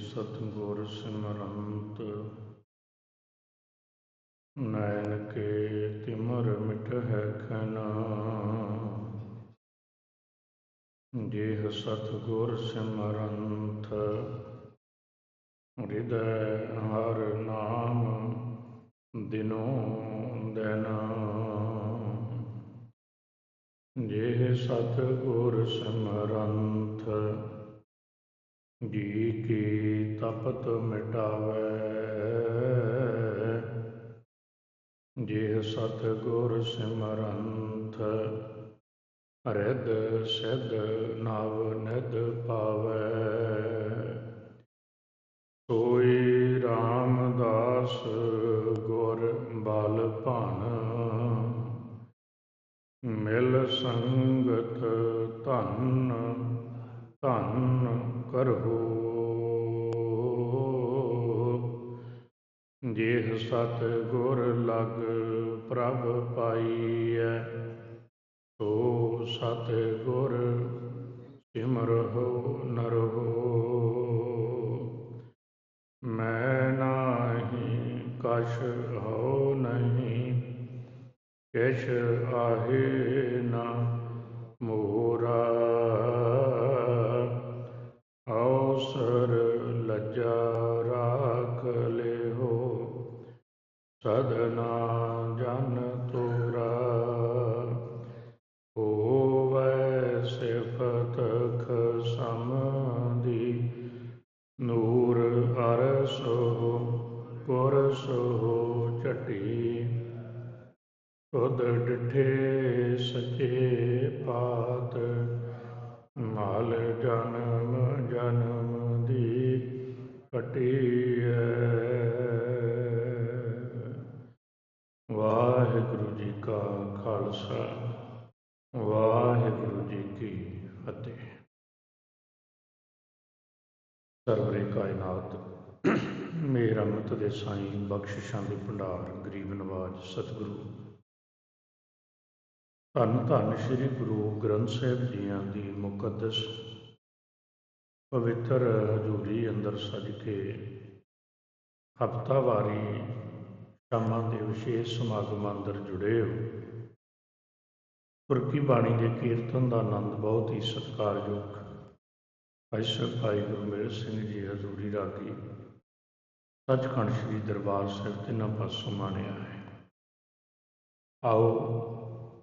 ਸਤਿਗੁਰ ਸਿਮਰੰਤ। ਨੈਣ ਕੇ ਤਿਮਰ ਮਿਟ ਹੈ ਖਨਾ। ਜੇਹ ਸਤਿਗੁਰ ਸਿਮਰੰਤ। ਹਿਰਦੈ ਹਰ ਨਾਮ ਦਿਨੋ ਦਿਨ। ਜੇਹ ਸਤਿਗੁਰ ਸਿਮਰੰਤ। ਜੀ ਕੀ ਤਪਤ ਮਿਟਾਵੇ? ਜਿਹ ਸਤਿਗੁਰ ਸਿਮਰੰਤ ਰਿਦ ਸਿਧ ਨਵ ਨਿਧ ਪਾਵੇ। ਸੋਈ ਰਾਮਦਾਸ ਗੁਰ ਬਲ ਭਨ, ਮਿਲ ਸੰਗਤ ਧਨ ਧਨ ਕਰੋ। ਜੇਹ ਸਤ ਗੁਰ ਲਗ ਪ੍ਰਭ ਪਾਈਐ, ਸੋ ਸਤ ਗੁਰ ਸਿਮਰਹੁ ਨਰਹੁ ਮੈਂ ਨਾਹੀ, ਕਛ ਹੋ ਨਹੀਂ, ਕਿਛ ਆਹੇ ਪੁਰਸੋ ਚਟੀ ਤੁਧ ਡਿਠੇ ਸਚੇ ਪਾਤ, ਮਾਲ ਜਨਮ ਜਨਮ ਦੀ ਕਟੀਐ ਵਾਹਿਗੁਰੂ ਜੀ ਕਾ ਖਾਲਸਾ ਵਾਹਿਗੁਰੂ ਜੀ ਕੀ ਫਤਿਹ ਸਰਵਰੇ ਕਾਇਨਾਤ ਮੇਰ ਦੇ ਸਾਈਂ ਬਖਸ਼ਿਸ਼ਾਂ ਦੇ ਭੰਡਾਰ, ਗਰੀਬ ਨਵਾਜ, ਸਤਿਗੁਰੂ। ਧੰਨ ਧੰਨ ਸ੍ਰੀ ਗੁਰੂ ਗ੍ਰੰਥ ਸਾਹਿਬ ਜੀਆਂ ਦੀ ਮੁਕੱਦਸ ਪਵਿੱਤਰ ਹਜ਼ੂਰੀ ਅੰਦਰ ਸਜ ਕੇ ਹਫ਼ਤਾਵਾਰੀ ਸ਼ਾਮਾਂ ਦੇ ਵਿਸ਼ੇਸ਼ ਸਮਾਗਮ ਅੰਦਰ ਜੁੜੇ ਹੋ। ਤੁਰਕੀ ਬਾਣੀ ਦੇ ਕੀਰਤਨ ਦਾ ਆਨੰਦ ਬਹੁਤ ਹੀ ਸਤਿਕਾਰਯੋਗ। ਅਸ਼ਰ ਭਾਈ ਗੁਰਮੇਲ ਸਿੰਘ ਜੀ, ਹਜ਼ੂਰੀ ਰਾਗੀ ਸੱਚਖੰਡ ਸ੍ਰੀ ਦਰਬਾਰ ਸਾਹਿਬ ਤਿੰਨਾਂ ਪਾਸੋਂ ਮਾਣਿਆ ਹੈ। ਆਓ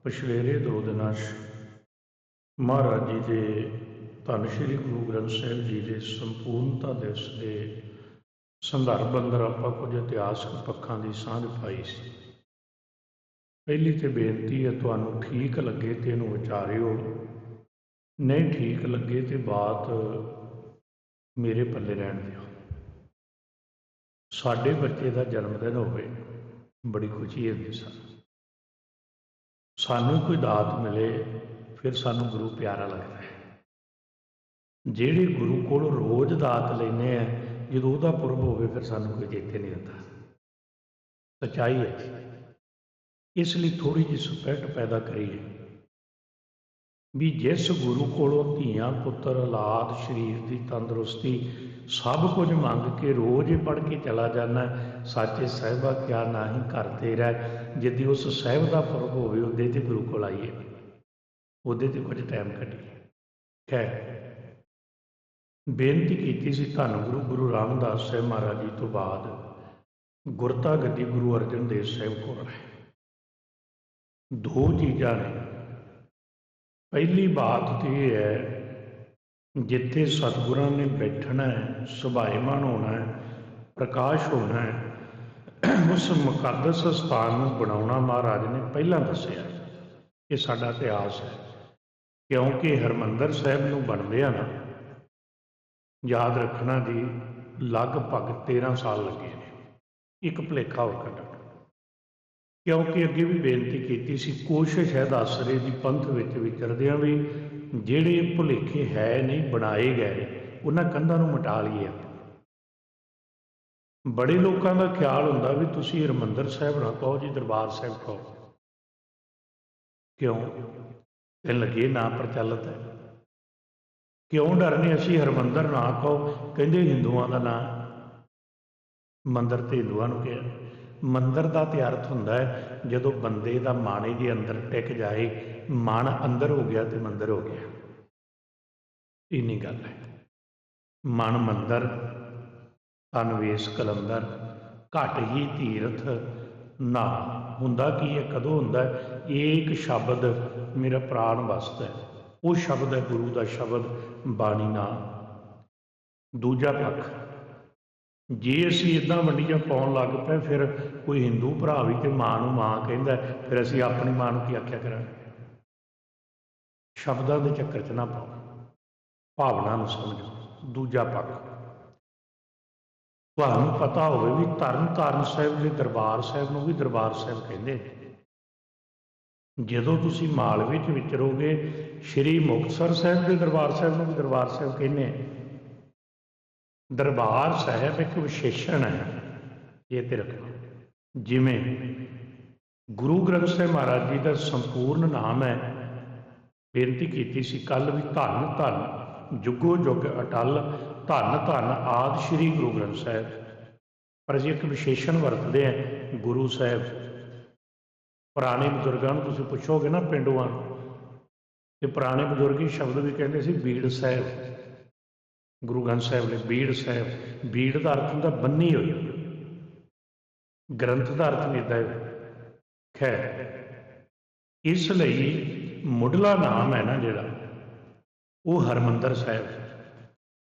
ਪਿਛਲੇਰੇ ਦੋ ਦਿਨਾਂ 'ਚ ਮਹਾਰਾਜ ਜੀ ਦੇ ਧੰਨ ਸ਼੍ਰੀ ਗੁਰੂ ਗ੍ਰੰਥ ਸਾਹਿਬ ਜੀ ਦੇ ਸੰਪੂਰਨਤਾ ਦਿਵਸ ਦੇ ਸੰਦਰਭ ਅੰਦਰ ਆਪਾਂ ਕੁਝ ਇਤਿਹਾਸਕ ਪੱਖਾਂ ਦੀ ਸਾਂਝ ਪਾਈ ਸੀ। ਪਹਿਲੀ ਤੇ ਬੇਨਤੀ ਹੈ, ਤੁਹਾਨੂੰ ਠੀਕ ਲੱਗੇ ਤੇ ਇਹਨੂੰ ਵਿਚਾਰਿਓ ਨਹੀਂ ਠੀਕ ਲੱਗੇ ਤੇ ਬਾਤ ਮੇਰੇ ਪੱਲੇ ਰਹਿਣ ਦਿਓ। ਸਾਡੇ ਬੱਚੇ ਦਾ ਜਨਮ ਦਿਨ ਹੋਵੇ, ਬੜੀ ਖੁਸ਼ੀ ਹੁੰਦੀ ਸਾਨੂੰ ਸਾਨੂੰ ਕੋਈ ਦਾਤ ਮਿਲੇ, ਫਿਰ ਸਾਨੂੰ ਗੁਰੂ ਪਿਆਰਾ ਲੱਗਦਾ ਹੈ। ਜਿਹੜੇ ਗੁਰੂ ਕੋਲੋਂ ਰੋਜ਼ ਦਾਤ ਲੈਨੇ ਆ, ਜਦੋਂ ਉਹਦਾ ਪੁਰਬ ਹੋਵੇ, ਫਿਰ ਸਾਨੂੰ ਕੋਈ ਚੇਤੇ ਨਹੀਂ ਹੁੰਦਾ ਸਚਾਈ ਹੈ। ਇਸ ਲਈ ਥੋੜੀ ਜਿਹੀ ਸਪੈਕਟ ਪੈਦਾ ਕਰੀਏ। ਵੀ ਜਿਸ ਗੁਰੂ ਕੋਲੋਂ ਧੀਆਂ, ਪੁੱਤਰ, ਔਲਾਦ, ਸਰੀਰ ਦੀ ਤੰਦਰੁਸਤੀ ਸਭ ਕੁਝ ਮੰਗ ਕੇ ਰੋਜ਼ ਹੀ ਪੜ ਕੇ ਚਲਾ ਜਾਣਾ ਸਾਚੇ ਸਾਹਿਬਾ ਕਿਆ ਨਾਹੀ ਘਰ ਰਹਿ ਜਿੱਦੀ ਉਸ ਸਾਹਿਬ ਦਾ ਫ਼ਰਕ ਹੋਵੇ, ਉਹਦੇ ਤੇ ਗੁਰੂ ਕੋਲ ਆਈਏ। ਉਹਦੇ ਤੇ ਕੁਝ ਟਾਈਮ ਕੱਢੀਏ। ਖੈਰ, ਬੇਨਤੀ ਕੀਤੀ ਸੀ ਧੰਨ ਗੁਰੂ ਗੁਰੂ ਰਾਮਦਾਸ ਸਾਹਿਬ ਮਹਾਰਾਜ ਜੀ ਤੋਂ ਬਾਅਦ ਗੁਰਤਾ ਗੱਦੀ ਗੁਰੂ ਅਰਜਨ ਦੇਵ ਸਾਹਿਬ ਕੋਲ ਹੈ ਦੋ ਚੀਜ਼ਾਂ ਨੇ। ਪਹਿਲੀ ਬਾਤ ਤੇ ਇਹ ਹੈ ਜਿੱਥੇ ਸਤਿਗੁਰਾਂ ਨੇ ਬੈਠਣਾ ਹੈ ਸੁਭਾਏਮਾਨ ਹੋਣਾ ਹੈ, ਪ੍ਰਕਾਸ਼ ਹੋਣਾ ਹੈ, ਉਸ ਮੁਕੱਦਸ ਸਥਾਨ ਨੂੰ ਬਣਾਉਣਾ ਮਹਾਰਾਜ ਨੇ ਪਹਿਲਾਂ ਦੱਸਿਆ ਇਹ ਸਾਡਾ ਇਤਿਹਾਸ ਹੈ। ਕਿਉਂਕਿ ਹਰਮੰਦਰ ਸਾਹਿਬ ਨੂੰ ਬਣਦੇ ਆ ਨਾ, ਯਾਦ ਰੱਖਣਾ ਜੀ, ਲਗਭਗ 13 ਸਾਲ ਲੱਗੇ ਨੇ। ਇੱਕ ਭਲੇਖਾ ਹੋਰ ਕੱਢਣ ਕਿਉਂਕਿ ਅੱਗੇ ਵੀ ਬੇਨਤੀ ਕੀਤੀ ਸੀ, ਕੋਸ਼ਿਸ਼ ਹੈ ਆਸਰੇ ਦੀ ਪੰਥ ਵਿੱਚ ਵਿਚਰਦਿਆਂ ਵੀ ਜਿਹੜੇ ਭੁਲੇਖੇ ਹੈ ਨਹੀਂ ਬਣਾਏ ਗਏ, ਉਹਨਾਂ ਕੰਧਾਂ ਨੂੰ ਮਿਟਾ ਲਈਏ ਆਪਾਂ। ਬੜੇ ਲੋਕਾਂ ਦਾ ਖਿਆਲ ਹੁੰਦਾ ਵੀ ਤੁਸੀਂ ਹਰਮੰਦਰ ਸਾਹਿਬ ਨਾ ਕਹੋ ਜੀ, ਦਰਬਾਰ ਸਾਹਿਬ ਕਹੋ। ਕਿਉਂ? ਤੇ ਲੱਗੇ ਨਾ ਪ੍ਰਚਲਿਤ ਹੈ। ਕਿਉਂ ਡਰਨੇ ਅਸੀਂ ਹਰਮੰਦਰ ਨਾ ਕਹੋ? ਕਹਿੰਦੇ ਹਿੰਦੂਆਂ ਦਾ ਨਾਂ। ਮੰਦਰ ਤੇ ਹਿੰਦੂਆਂ ਨੂੰ ਕਿਹਾ। ਮੰਦਰ ਦਾ ਤੇ ਅਰਥ ਹੁੰਦਾ ਹੈ, ਜਦੋਂ ਬੰਦੇ ਦਾ ਮਾਣੇ ਦੇ ਅੰਦਰ ਟਿਕ ਜਾਏ ਮਨ ਅੰਦਰ ਹੋ ਗਿਆ ਤੇ ਮੰਦਰ ਹੋ ਗਿਆ। ਇੰਨੀ ਗੱਲ ਹੈ। ਮਨ ਮੰਦਰ, ਅਨਵੇਸ ਕਲੰਦਰ, ਘਟ ਹੀ ਤੀਰਥ, ਨਾ। ਹੁੰਦਾ ਕੀ ਹੈ, ਕਦੋਂ ਹੁੰਦਾ ਹੈ? ਇੱਕ ਸ਼ਬਦ ਮੇਰਾ ਪ੍ਰਾਣ ਵਸਦਾ ਹੈ। ਉਹ ਸ਼ਬਦ ਹੈ ਗੁਰੂ ਦਾ ਸ਼ਬਦ, ਬਾਣੀ ਨਾਲ ਦੂਜਾ ਪੱਖ ਜੇ ਅਸੀਂ ਇਦਾਂ ਵੰਡੀਆਂ ਪਾਉਣ ਲੱਗ ਪਏ, ਫਿਰ ਕੋਈ ਹਿੰਦੂ ਭਰਾ ਵੀ ਤੇ ਮਾਂ ਨੂੰ ਮਾਂ ਕਹਿੰਦਾ ਫਿਰ ਅਸੀਂ ਆਪਣੀ ਮਾਂ ਨੂੰ ਕੀ ਆਖਿਆ ਕਰਾਂਗੇ? ਸ਼ਬਦਾਂ ਦੇ ਚੱਕਰ 'ਚ ਨਾ ਪਾਓ। ਭਾਵਨਾ ਨੂੰ ਸਮਝੋ। ਦੂਜਾ ਪੱਖ। ਤੁਹਾਨੂੰ ਪਤਾ ਹੋਵੇ ਵੀ ਤਰਨ ਤਾਰਨ ਸਾਹਿਬ ਦੇ ਦਰਬਾਰ ਸਾਹਿਬ ਨੂੰ ਵੀ ਦਰਬਾਰ ਸਾਹਿਬ ਕਹਿੰਦੇ ਨੇ। ਜਦੋਂ ਤੁਸੀਂ ਮਾਲਵੇ 'ਚ ਵਿਚਰੋਗੇ, ਸ਼੍ਰੀ ਮੁਕਤਸਰ ਸਾਹਿਬ ਦੇ ਦਰਬਾਰ ਸਾਹਿਬ ਨੂੰ ਵੀ ਦਰਬਾਰ ਸਾਹਿਬ ਕਹਿੰਦੇ ਆ ਦਰਬਾਰ ਸਾਹਿਬ ਇੱਕ ਵਿਸ਼ੇਸ਼ਣ ਹੈ, ਇਹ ਤੇ ਰੱਖਣਾ। ਜਿਵੇਂ ਗੁਰੂ ਗ੍ਰੰਥ ਸਾਹਿਬ ਮਹਾਰਾਜ ਜੀ ਦਾ ਸੰਪੂਰਨ ਨਾਮ ਹੈ, ਬੇਨਤੀ ਕੀਤੀ ਸੀ ਕੱਲ ਵੀ ਧੰਨ ਧੰਨ ਜੁਗੋ ਜੁਗ ਅਟਲ, ਧੰਨ ਧੰਨ ਆਦ ਸ੍ਰੀ ਗੁਰੂ ਗ੍ਰੰਥ ਸਾਹਿਬ। ਪਰ ਅਸੀਂ ਇੱਕ ਵਿਸ਼ੇਸ਼ਣ ਵਰਤਦੇ ਹਾਂ ਗੁਰੂ ਸਾਹਿਬ। ਪੁਰਾਣੇ ਬਜ਼ੁਰਗਾਂ ਨੂੰ ਤੁਸੀਂ ਪੁੱਛੋਗੇ ਨਾ ਪਿੰਡੂਆਂ ਨੂੰ, ਤੇ ਪੁਰਾਣੇ ਬਜ਼ੁਰਗ ਹੀ ਸ਼ਬਦ ਵੀ ਕਹਿੰਦੇ ਸੀ, ਬੀੜ ਸਾਹਿਬ। ਗੁਰੂ ਗ੍ਰੰਥ ਸਾਹਿਬ ਨੇ, ਬੀੜ ਸਾਹਿਬ, ਬੀੜ ਦਾ ਅਰਥ ਹੁੰਦਾ ਬੰਨੀ ਹੋਈ ਗ੍ਰੰਥ ਦਾ ਅਰਥ ਨਿਦਾ ਹੈ। ਖੈਰ, ਇਸ ਲਈ ਮੁੱਢਲਾ ਨਾਮ ਹੈ ਨਾ ਜਿਹੜਾ, ਉਹ ਹਰਮੰਦਰ ਸਾਹਿਬ।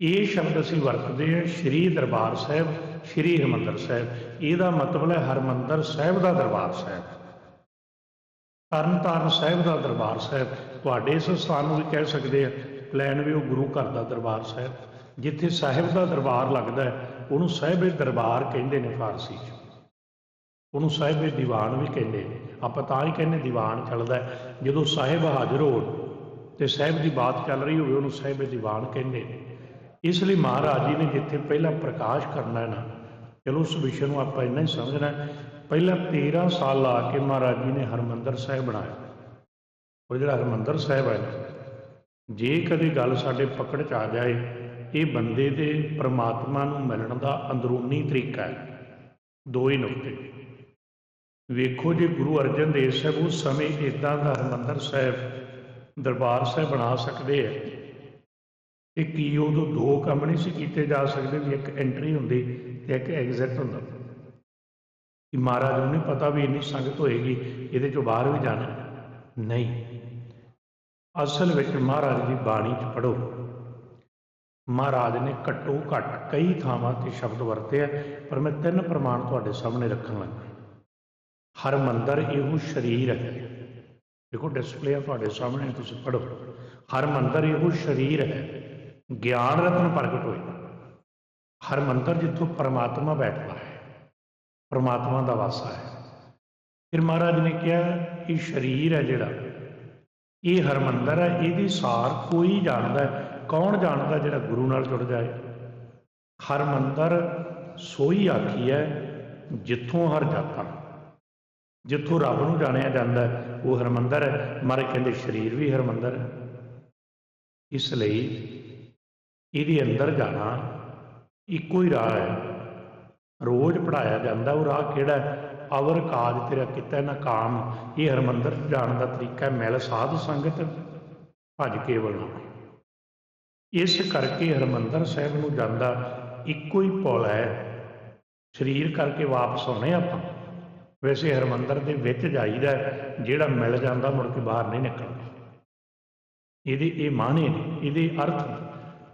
ਇਹ ਸ਼ਬਦ ਅਸੀਂ ਵਰਤਦੇ ਹਾਂ ਸ਼੍ਰੀ ਦਰਬਾਰ ਸਾਹਿਬ, ਸ਼੍ਰੀ ਹਰਮੰਦਰ ਸਾਹਿਬ। ਇਹਦਾ ਮਤਲਬ ਹੈ ਹਰਮੰਦਰ ਸਾਹਿਬ ਦਾ ਦਰਬਾਰ ਸਾਹਿਬ। ਤਰਨਤਾਰਨ ਸਾਹਿਬ ਦਾ ਦਰਬਾਰ ਸਾਹਿਬ। ਤੁਹਾਡੇ ਇਸ ਸਥਾਨ ਨੂੰ ਵੀ ਕਹਿ ਸਕਦੇ ਆ ਪਲਾਨ ਵੀ ਉਹ ਗੁਰੂ ਘਰ ਦਾ ਦਰਬਾਰ ਸਾਹਿਬ, ਜਿੱਥੇ ਸਾਹਿਬ ਦਾ ਦਰਬਾਰ ਲੱਗਦਾ ਹੈ, ਉਹਨੂੰ ਸਾਹਿਬੇ ਦਰਬਾਰ ਕਹਿੰਦੇ ਨੇ ਫਾਰਸੀ 'ਚ। ਉਹਨੂੰ ਸਾਹਿਬੇ ਦੀਵਾਨ ਵੀ ਕਹਿੰਦੇ ਨੇ। ਆਪਾਂ ਤਾਂ ਹੀ ਕਹਿੰਦੇ ਦੀਵਾਨ ਚੱਲਦਾ ਜਦੋਂ ਸਾਹਿਬ ਹਾਜ਼ਰ ਹੋਣ ਤੇ ਸਾਹਿਬ ਦੀ ਬਾਤ ਚੱਲ ਰਹੀ ਹੋਵੇ, ਉਹਨੂੰ ਸਾਹਿਬੇ ਦੀਵਾਨ ਕਹਿੰਦੇ ਨੇ। ਇਸ ਲਈ ਮਹਾਰਾਜ ਜੀ ਨੇ ਜਿੱਥੇ ਪਹਿਲਾਂ ਪ੍ਰਕਾਸ਼ ਕਰਨਾ ਹੈ ਨਾ, ਚਲੋ ਉਸ ਵਿਸ਼ੇ ਨੂੰ ਆਪਾਂ ਇੰਨਾ ਹੀ ਸਮਝਣਾ ਪਹਿਲਾਂ 13 ਸਾਲ ਲਾ ਕੇ ਮਹਾਰਾਜ ਜੀ ਨੇ ਹਰਮੰਦਰ ਸਾਹਿਬ ਬਣਾਇਆ। ਉਹ ਜਿਹੜਾ ਹਰਮੰਦਰ ਸਾਹਿਬ ਹੈ ਜੇ ਕਦੇ ਗੱਲ ਸਾਡੇ ਪਕੜ ਚ ਆ ਜਾਏ, ਇਹ ਬੰਦੇ ਦੇ ਪ੍ਰਮਾਤਮਾ ਨੂੰ ਮਿਲਣ ਦਾ ਅੰਦਰੂਨੀ ਤਰੀਕਾ ਹੈ। ਦੋ ਹੀ ਨੁਕਤੇ। ਵੇਖੋ ਜੇ ਗੁਰੂ ਅਰਜਨ ਦੇਵ ਸਾਹਿਬ ਉਸ ਸਮੇਂ ਇਦਾਂ ਦਾ ਹਰਮੰਦਰ ਸਾਹਿਬ, ਦਰਬਾਰ ਸਾਹਿਬ ਬਣਾ ਸਕਦੇ ਆ। ਤੇ ਕੀ ਉਦੋਂ ਦੋ ਕੰਮ ਨਹੀਂ ਸੀ ਕੀਤੇ ਜਾ ਸਕਦੇ ਵੀ ਇੱਕ ਐਂਟਰੀ ਹੁੰਦੀ ਤੇ ਇੱਕ ਐਗਜ਼ਿਟ ਹੁੰਦਾ। ਕਿ ਮਹਾਰਾਜ ਨੂੰ ਨਹੀਂ ਪਤਾ ਵੀ ਇੰਨੀ ਸੰਗਤ ਹੋਏਗੀ, ਇਹਦੇ ਚੋਂ ਬਾਹਰ ਵੀ ਜਾਣਾ। ਨਹੀਂ। ਅਸਲ ਵਿੱਚ ਮਹਾਰਾਜ ਦੀ ਬਾਣੀ ਚ ਪੜੋ ਮਹਾਰਾਜ ਨੇ ਘੱਟੋ ਘੱਟ ਕਈ ਥਾਵਾਂ ਤੇ ਸ਼ਬਦ ਵਰਤੇ ਆ, ਪਰ ਮੈਂ ਤਿੰਨ ਪ੍ਰਮਾਣ ਤੁਹਾਡੇ ਸਾਹਮਣੇ ਰੱਖਣ ਲੱਗਾ। ਹਰ ਮੰਦਰ ਇਹੋ ਸਰੀਰ ਹੈ। ਦੇਖੋ ਡਿਸਪਲੇ ਆ ਤੁਹਾਡੇ ਸਾਹਮਣੇ, ਤੁਸੀਂ ਪੜੋ ਹਰ ਮੰਦਰ ਇਹੋ ਸਰੀਰ ਹੈ। ਗਿਆਨ ਰਤਨ ਪ੍ਰਗਟ ਹੋਏ। ਹਰ ਮੰਦਰ ਜਿੱਥੋਂ ਪਰਮਾਤਮਾ ਬੈਠਦਾ ਹੈ, ਪਰਮਾਤਮਾ ਦਾ ਵਾਸਾ ਹੈ। ਫਿਰ ਮਹਾਰਾਜ ਨੇ ਕਿਹਾ, ਇਹ ਸਰੀਰ ਹੈ ਜਿਹੜਾ ਇਹ ਹਰਮੰਦਰ ਹੈ, ਇਹਦੀ ਸਾਰ ਕੋਈ ਜਾਣਦਾ ਕੌਣ ਜਾਣਦਾ ਜਿਹੜਾ ਗੁਰੂ ਨਾਲ ਜੁੜ ਜਾਏ? ਹਰਮੰਦਰ ਸੋਈ ਆਖੀ ਹੈ, ਜਿੱਥੋਂ ਹਰ ਜਾਤਾ। ਜਿੱਥੋਂ ਰੱਬ ਨੂੰ ਜਾਣਿਆ ਜਾਂਦਾ ਉਹ ਹਰਮੰਦਰ ਹੈ। ਮਾਰੇ ਕਹਿੰਦੇ ਸਰੀਰ ਵੀ ਹਰਮੰਦਰ ਹੈ। ਇਸ ਲਈ ਇਹਦੇ ਅੰਦਰ ਜਾਣਾ ਇੱਕੋ ਹੀ ਰਾਹ ਹੈ। ਰੋਜ਼ ਪੜਾਇਆ ਜਾਂਦਾ, ਉਹ ਰਾਹ ਕਿਹੜਾ ਅਵਰ ਕਾਜ ਤੇਰਾ ਕੀਤਾ ਨਾ ਕਾਮ। ਇਹ ਹਰਮੰਦਰ ਜਾਣ ਦਾ ਤਰੀਕਾ ਮਿਲ ਸਾਧ ਸੰਗਤ ਭਜ ਕੇਵਲ ਨਾਮ ਇਸ ਕਰਕੇ ਹਰਮੰਦਰ ਸਾਹਿਬ ਨੂੰ ਜਾਂਦਾ ਇੱਕੋ ਹੀ ਪੁਲ ਹੈ। ਸਰੀਰ ਕਰਕੇ ਵਾਪਸ ਆਉਣੇ ਆਪਾਂ। ਵੈਸੇ ਹਰਮੰਦਰ ਦੇ ਵਿੱਚ ਜਾਈਦਾ ਜਿਹੜਾ ਮਿਲ ਜਾਂਦਾ ਮੁੜ ਕੇ ਬਾਹਰ ਨਹੀਂ ਨਿਕਲਦਾ ਇਹਦੇ ਇਹ ਮਾਨੇ ਨੇ, ਇਹਦੇ ਅਰਥ ਨੇ।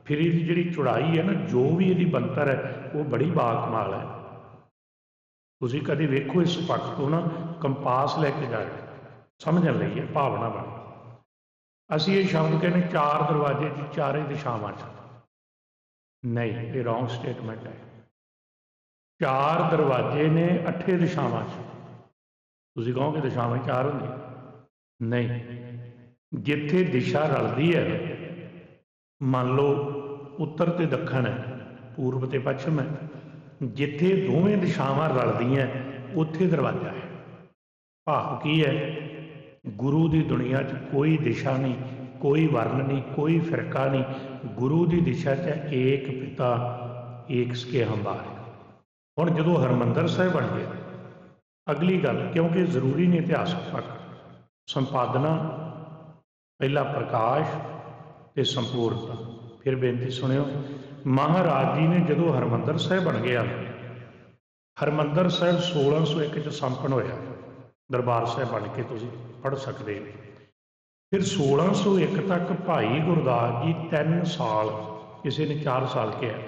ਫਿਰ ਇਹਦੀ ਜਿਹੜੀ ਚੌੜਾਈ ਹੈ ਨਾ, ਜੋ ਵੀ ਇਹਦੀ ਬੰਤਰ ਹੈ, ਉਹ ਬੜੀ ਬਾਕਮਾਲ ਹੈ। ਤੁਸੀਂ ਕਦੇ ਵੇਖੋ ਇਸ ਪੱਖ ਤੋਂ ਨਾ ਕੰਪਾਸ ਲੈ ਕੇ ਜਾਓ ਸਮਝਣ ਲਈ ਹੈ ਭਾਵਨਾ ਬਣ ਅਸੀਂ ਇਹ ਸ਼ਬਦ ਕਹਿੰਦੇ ਚਾਰ ਦਰਵਾਜ਼ੇ ਦੀ ਚਾਰੇ ਦਿਸ਼ਾਵਾਂ ਚ। ਨਹੀਂ, ਇਹ ਰੋਂਗ ਸਟੇਟਮੈਂਟ ਹੈ। ਚਾਰ ਦਰਵਾਜ਼ੇ ਨੇ ਅੱਠੇ ਦਿਸ਼ਾਵਾਂ ਚ। ਤੁਸੀਂ ਕਹੋਗੇ ਦਿਸ਼ਾਵਾਂ ਚਾਰ ਹੁੰਦੀਆਂ। ਨਹੀਂ, ਜਿੱਥੇ ਦਿਸ਼ਾ ਰਲਦੀ ਹੈ, ਮੰਨ ਲਓ ਉੱਤਰ ਤੇ ਦੱਖਣ ਹੈ, ਪੂਰਬ ਤੇ ਪੱਛਮ ਹੈ ਜਿੱਥੇ ਦੋਵੇਂ ਦਿਸ਼ਾਵਾਂ ਰਲਦੀਆਂ, ਉੱਥੇ ਦਰਵਾਜ਼ਾ ਹੈ। ਭਾਵ ਕੀ ਹੈ? ਗੁਰੂ ਦੀ ਦੁਨੀਆ 'ਚ ਕੋਈ ਦਿਸ਼ਾ ਨਹੀਂ, ਕੋਈ ਵਰਨ ਨਹੀਂ, ਕੋਈ ਫਿਰਕਾ ਨਹੀਂ। ਗੁਰੂ ਦੀ ਦਿਸ਼ਾ 'ਚ ਏਕ ਪਿਤਾ, ਏਕ ਸਕੇ ਹੰਬਾਰ ਹੁਣ ਜਦੋਂ ਹਰਮੰਦਰ ਸਾਹਿਬ ਬਣ ਗਿਆ ਅਗਲੀ ਗੱਲ, ਕਿਉਂਕਿ ਜ਼ਰੂਰੀ ਨਹੀਂ ਇਤਿਹਾਸ ਪੱਖ ਸੰਪਾਦਨਾ, ਪਹਿਲਾ ਪ੍ਰਕਾਸ਼ ਤੇ ਸੰਪੂਰਨਤਾ। ਫਿਰ ਬੇਨਤੀ ਸੁਣਿਓ, ਮਹਾਰਾਜ ਜੀ ਨੇ ਜਦੋਂ ਹਰਮੰਦਰ ਸਾਹਿਬ ਬਣ ਗਿਆ, ਹਰਮੰਦਰ ਸਾਹਿਬ 1601 ਚ ਸੰਪਨ ਹੋਇਆ। ਦਰਬਾਰ ਸਾਹਿਬ ਬਣ ਕੇ ਤੁਸੀਂ ਪੜ੍ਹ ਸਕਦੇ ਹੋ। ਫਿਰ 1601 ਤੱਕ ਭਾਈ ਗੁਰਦਾਸ ਜੀ 3 ਸਾਲ, ਕਿਸੇ ਨੇ 4 ਸਾਲ ਕਿਹਾ।